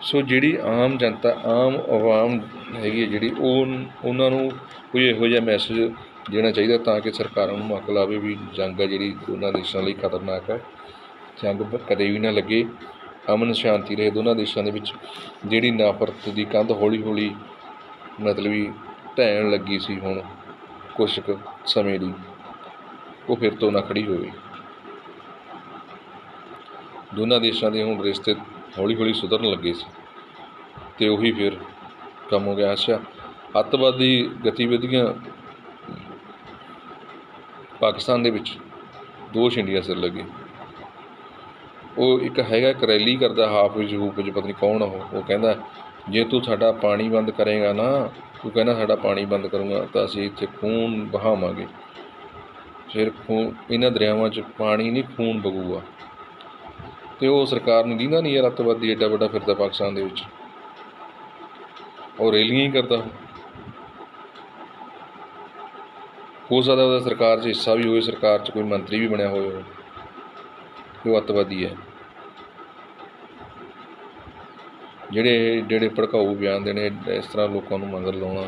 A: ਸੋ ਜਿਹੜੀ ਆਮ ਜਨਤਾ, ਆਮ ਆਵਾਮ ਹੈਗੀ ਹੈ ਜਿਹੜੀ, ਉਹ ਉਹਨਾਂ ਨੂੰ ਕੋਈ ਇਹੋ ਜਿਹਾ ਮੈਸੇਜ ਦੇਣਾ ਚਾਹੀਦਾ ਤਾਂ ਕਿ ਸਰਕਾਰਾਂ ਨੂੰ ਅਕਲ ਲਾਵੇ ਵੀ ਜੰਗ ਹੈ ਜਿਹੜੀ ਦੋਨਾਂ ਦੇਸ਼ਾਂ ਲਈ ਖਤਰਨਾਕ ਹੈ। ਜੰਗ ਕਦੇ ਵੀ ਨਾ ਲੱਗੇ, ਅਮਨ ਸ਼ਾਂਤੀ ਰਹੇ ਦੋਨਾਂ ਦੇਸ਼ਾਂ ਦੇ ਵਿੱਚ। ਜਿਹੜੀ ਨਫ਼ਰਤ ਦੀ ਕੰਧ ਹੌਲੀ ਹੌਲੀ ਮਤਲਬ ਵੀ ਢਹਿਣ ਲੱਗੀ ਸੀ ਹੁਣ, ਕੁਛ ਕੁ ਸਮੇਂ ਲਈ ਉਹ ਫਿਰ ਤੋਂ ਨਾ ਖੜੀ ਹੋਵੇ। ਦੋਨਾਂ ਦੇਸ਼ਾਂ ਦੇ ਹੁਣ ਰਿਸ਼ਤੇ ਹੌਲੀ ਹੌਲੀ ਸੁਧਰਨ ਲੱਗੇ ਸੀ। ਤੇ ਉਹੀ ਫਿਰ ਕੰਮ ਹੋ ਗਿਆ। ਅੱਛਾ, ਅੱਤਵਾਦੀ ਗਤੀਵਿਧੀਆਂ ਪਾਕਿਸਤਾਨ ਦੇ ਵਿੱਚ ਦੋਸ਼ ਇੰਡੀਆ ਸਿਰ ਲੱਗੇ। ਉਹ ਇੱਕ ਹੈਗਾ ਇੱਕ ਰੈਲੀ ਕਰਦਾ ਹਾਫਿਜ਼ ਵਿੱਚ ਪਤਾ ਨਹੀਂ ਕੌਣ ਉਹ। ਉਹ ਕਹਿੰਦਾ ਜੇ ਤੂੰ ਸਾਡਾ ਪਾਣੀ ਬੰਦ ਕਰੇਗਾ ਨਾ, ਤੂੰ ਕਹਿੰਦਾ ਸਾਡਾ ਪਾਣੀ ਬੰਦ ਕਰੂੰਗਾ, ਤਾਂ ਅਸੀਂ ਇੱਥੇ ਖੂਨ ਬਹਾਵਾਂਗੇ ਫਿਰ ਖੂਨ, ਇਹਨਾਂ ਦਰਿਆਵਾਂ 'ਚ ਪਾਣੀ ਨਹੀਂ, ਖੂਨ ਬਗੂਗਾ ਤੇ ਉਹ ਸਰਕਾਰ ਨੂੰ ਦੀਂਦਾ ਨਹੀਂ ਯਾਰ ਅੱਤਵਾਦੀ ਐਡਾ ਵੱਡਾ ਫਿਰਦਾ ਪਾਕਿਸਤਾਨ ਦੇ ਵਿੱਚ। ਉਹ ਰੈਲੀਆਂ ਹੀ ਕਰਦਾ। ਹੋ ਸਕਦਾ ਉਹਦਾ ਸਰਕਾਰ 'ਚ ਹਿੱਸਾ ਵੀ ਹੋਵੇ, ਸਰਕਾਰ 'ਚ ਕੋਈ ਮੰਤਰੀ ਵੀ ਬਣਿਆ ਹੋਵੇ ਉਹ ਅੱਤਵਾਦੀ ਹੈ। ਜਿਹੜੇ ਜਿਹੜੇ ਭੜਕਾਊ ਬਿਆਨ ਦੇਣੇ, ਇਸ ਤਰ੍ਹਾਂ ਲੋਕਾਂ ਨੂੰ ਮੰਗਰ ਲਾਉਣਾ,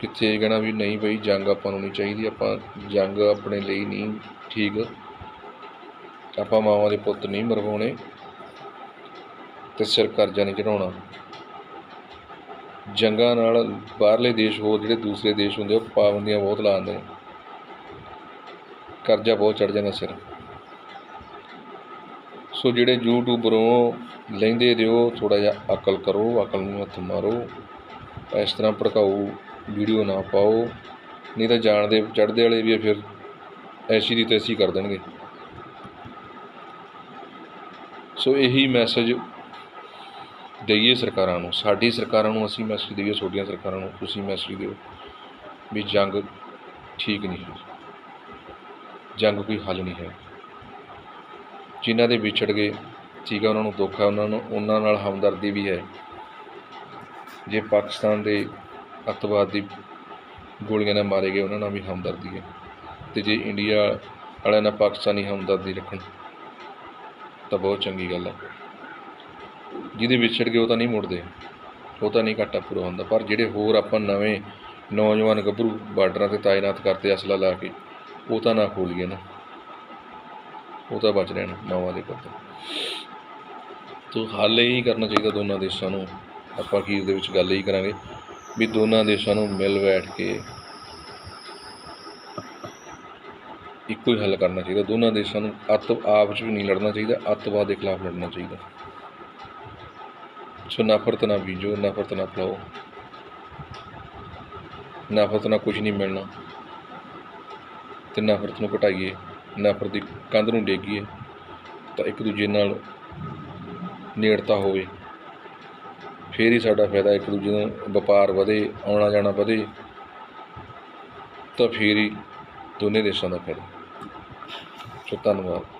A: ਕਿੱਥੇ ਇਹ ਕਹਿਣਾ ਵੀ ਨਹੀਂ ਬਈ ਜੰਗ ਆਪਾਂ ਨੂੰ ਨਹੀਂ ਚਾਹੀਦੀ, ਆਪਾਂ ਜੰਗ ਆਪਣੇ ਲਈ ਨਹੀਂ ਠੀਕ। ਆਪਾਂ ਮਾਵਾਂ ਦੇ ਪੁੱਤ ਨਹੀਂ ਮਰਵਾਉਣੇ ਤੇ ਸਿਰ ਕਰਜ਼ਾ ਨਹੀਂ ਚੜਾਉਣਾ ਜੰਗਾਂ ਨਾਲ ਬਾਹਰਲੇ ਦੇਸ਼ ਹੋਰ ਜਿਹੜੇ ਦੂਸਰੇ ਦੇਸ਼ ਹੁੰਦੇ ਉਹ ਪਾਬੰਦੀਆਂ ਬਹੁਤ ਲਾਉਂਦੇ ਨੇ। ਕਰਜ਼ਾ ਬਹੁਤ ਚੜ ਜਾਂਦਾ ਸਿਰ। ਸੋ ਜਿਹੜੇ ਯੂਟਿਊਬਰੋਂ ਲੈਂਦੇ ਦਿਓ ਥੋੜਾ ਜਿਹਾ ਅਕਲ ਕਰੋ, ਅਕਲ ਨੂੰ ਹੱਥ ਮਾਰੋ। ਇਸ ਤਰ੍ਹਾਂ ਭੜਕਾਊ ਵੀਡੀਓ ਨਾ ਪਾਓ। ਨਹੀਂ ਤਾਂ ਜਾਣਦੇ, ਚੜ੍ਹਦੇ ਵਾਲੇ ਵੀ ਆ, ਫਿਰ ਐਸੀ ਦੀ ਤੈਸੀ ਕਰ ਦੇਣਗੇ। ਸੋ ਇਹੀ ਮੈਸੇਜ ਦਈਏ ਸਰਕਾਰਾਂ ਨੂੰ। ਸਾਡੀ ਸਰਕਾਰਾਂ ਨੂੰ ਅਸੀਂ ਮੈਸੇਜ ਦਈਏ, ਤੁਹਾਡੀਆਂ ਸਰਕਾਰਾਂ ਨੂੰ ਤੁਸੀਂ ਮੈਸੇਜ ਦਿਓ ਵੀ ਜੰਗ ਠੀਕ ਨਹੀਂ ਹੈ। ਜੰਗ ਕੋਈ ਹੱਲ ਨਹੀਂ ਹੈ। ਜਿਨ੍ਹਾਂ ਦੇ ਵਿਛੜ ਗਏ ਠੀਕ ਹੈ ਉਹਨਾਂ ਨੂੰ ਦੁੱਖ ਹੈ ਉਹਨਾਂ ਨੂੰ, ਉਹਨਾਂ ਨਾਲ ਹਮਦਰਦੀ ਵੀ ਹੈ। ਜੇ ਪਾਕਿਸਤਾਨ ਦੇ ਅੱਤਵਾਦੀ ਗੋਲੀਆਂ ਨਾਲ ਮਾਰੇ ਗਏ, ਉਹਨਾਂ ਨਾਲ ਵੀ ਹਮਦਰਦੀ ਹੈ। ਤੇ ਜੇ ਇੰਡੀਆ ਵਾਲਿਆਂ ਨਾਲ ਪਾਕਿਸਤਾਨੀ ਹਮਦਰਦੀ ਰੱਖਣ, ਤਾਂ ਬਹੁਤ ਚੰਗੀ ਗੱਲ ਹੈ। ਜਿਹਦੇ ਵਿਛੜ ਗਏ, ਉਹ ਤਾਂ ਨਹੀਂ ਮੁੜਦੇ। ਉਹ ਤਾਂ ਨਹੀਂ ਘਾਟਾ ਪੂਰਾ ਹੁੰਦਾ। ਪਰ ਜਿਹੜੇ ਹੋਰ ਆਪਾਂ ਨਵੇਂ ਨੌਜਵਾਨ ਗੱਭਰੂ ਬਾਰਡਰਾਂ ਤੇ ਤਾਇਨਾਤ ਕਰਤੇ, ਅਸਲਾ ਲਾ ਕੇ, ਉਹ ਤਾਂ ਨਾ ਖੋਲੀਏ ਨਾ। ਉਹ ਤਾਂ ਬਚ ਰਹਿਣ ਮਾਵਾਂ ਦੇ ਪੁੱਤ ਤੋ ਹੱਲ ਇਹੀ ਕਰਨਾ ਚਾਹੀਦਾ ਦੋਨਾਂ ਦੇਸ਼ਾਂ ਨੂੰ। ਆਪਾਂ ਅਖੀਰ ਦੇ ਵਿੱਚ ਗੱਲ ਇਹੀ ਕਰਾਂਗੇ ਵੀ ਦੋਨਾਂ ਦੇਸ਼ਾਂ ਨੂੰ ਮਿਲ ਬੈਠ ਕੇ ਇੱਕੋ ਹੀ ਹੱਲ ਕਰਨਾ ਚਾਹੀਦਾ। ਦੋਨਾਂ ਦੇਸ਼ਾਂ ਨੂੰ ਅੱਤ ਆਪਸ ਵੀ ਨਹੀਂ ਲੜਨਾ ਚਾਹੀਦਾ, ਅੱਤਵਾਦ ਦੇ ਖਿਲਾਫ ਲੜਨਾ ਚਾਹੀਦਾ। ਸੋ ਨਫ਼ਰਤ ਨਾ ਬੀਜੋ ਨਫ਼ਰਤ ਨਾ ਫਲਾਓ। ਨਫ਼ਰਤ ਨਾਲ ਕੁਝ ਨਹੀਂ ਮਿਲਣਾ। ਤੇ ਨਫ਼ਰਤ ਨੂੰ ਘਟਾਈਏ ਨਫ਼ਰਤ ਦੀ ਕੰਧ ਨੂੰ ਡੇਗੀਏ, ਤਾਂ ਇੱਕ ਦੂਜੇ ਨਾਲ ਨੇੜਤਾ ਹੋਵੇ, ਫਿਰ ਹੀ ਸਾਡਾ ਫਾਇਦਾ ਇੱਕ ਦੂਜੇ ਨੂੰ ਵਪਾਰ ਵਧੇ, ਆਉਣਾ ਜਾਣਾ ਵਧੇ, ਤਾਂ ਫਿਰ ਹੀ ਦੋਨੇ ਦੇਸ਼ਾਂ ਦਾ ਫਾਇਦਾ। ਸੋ ਧੰਨਵਾਦ।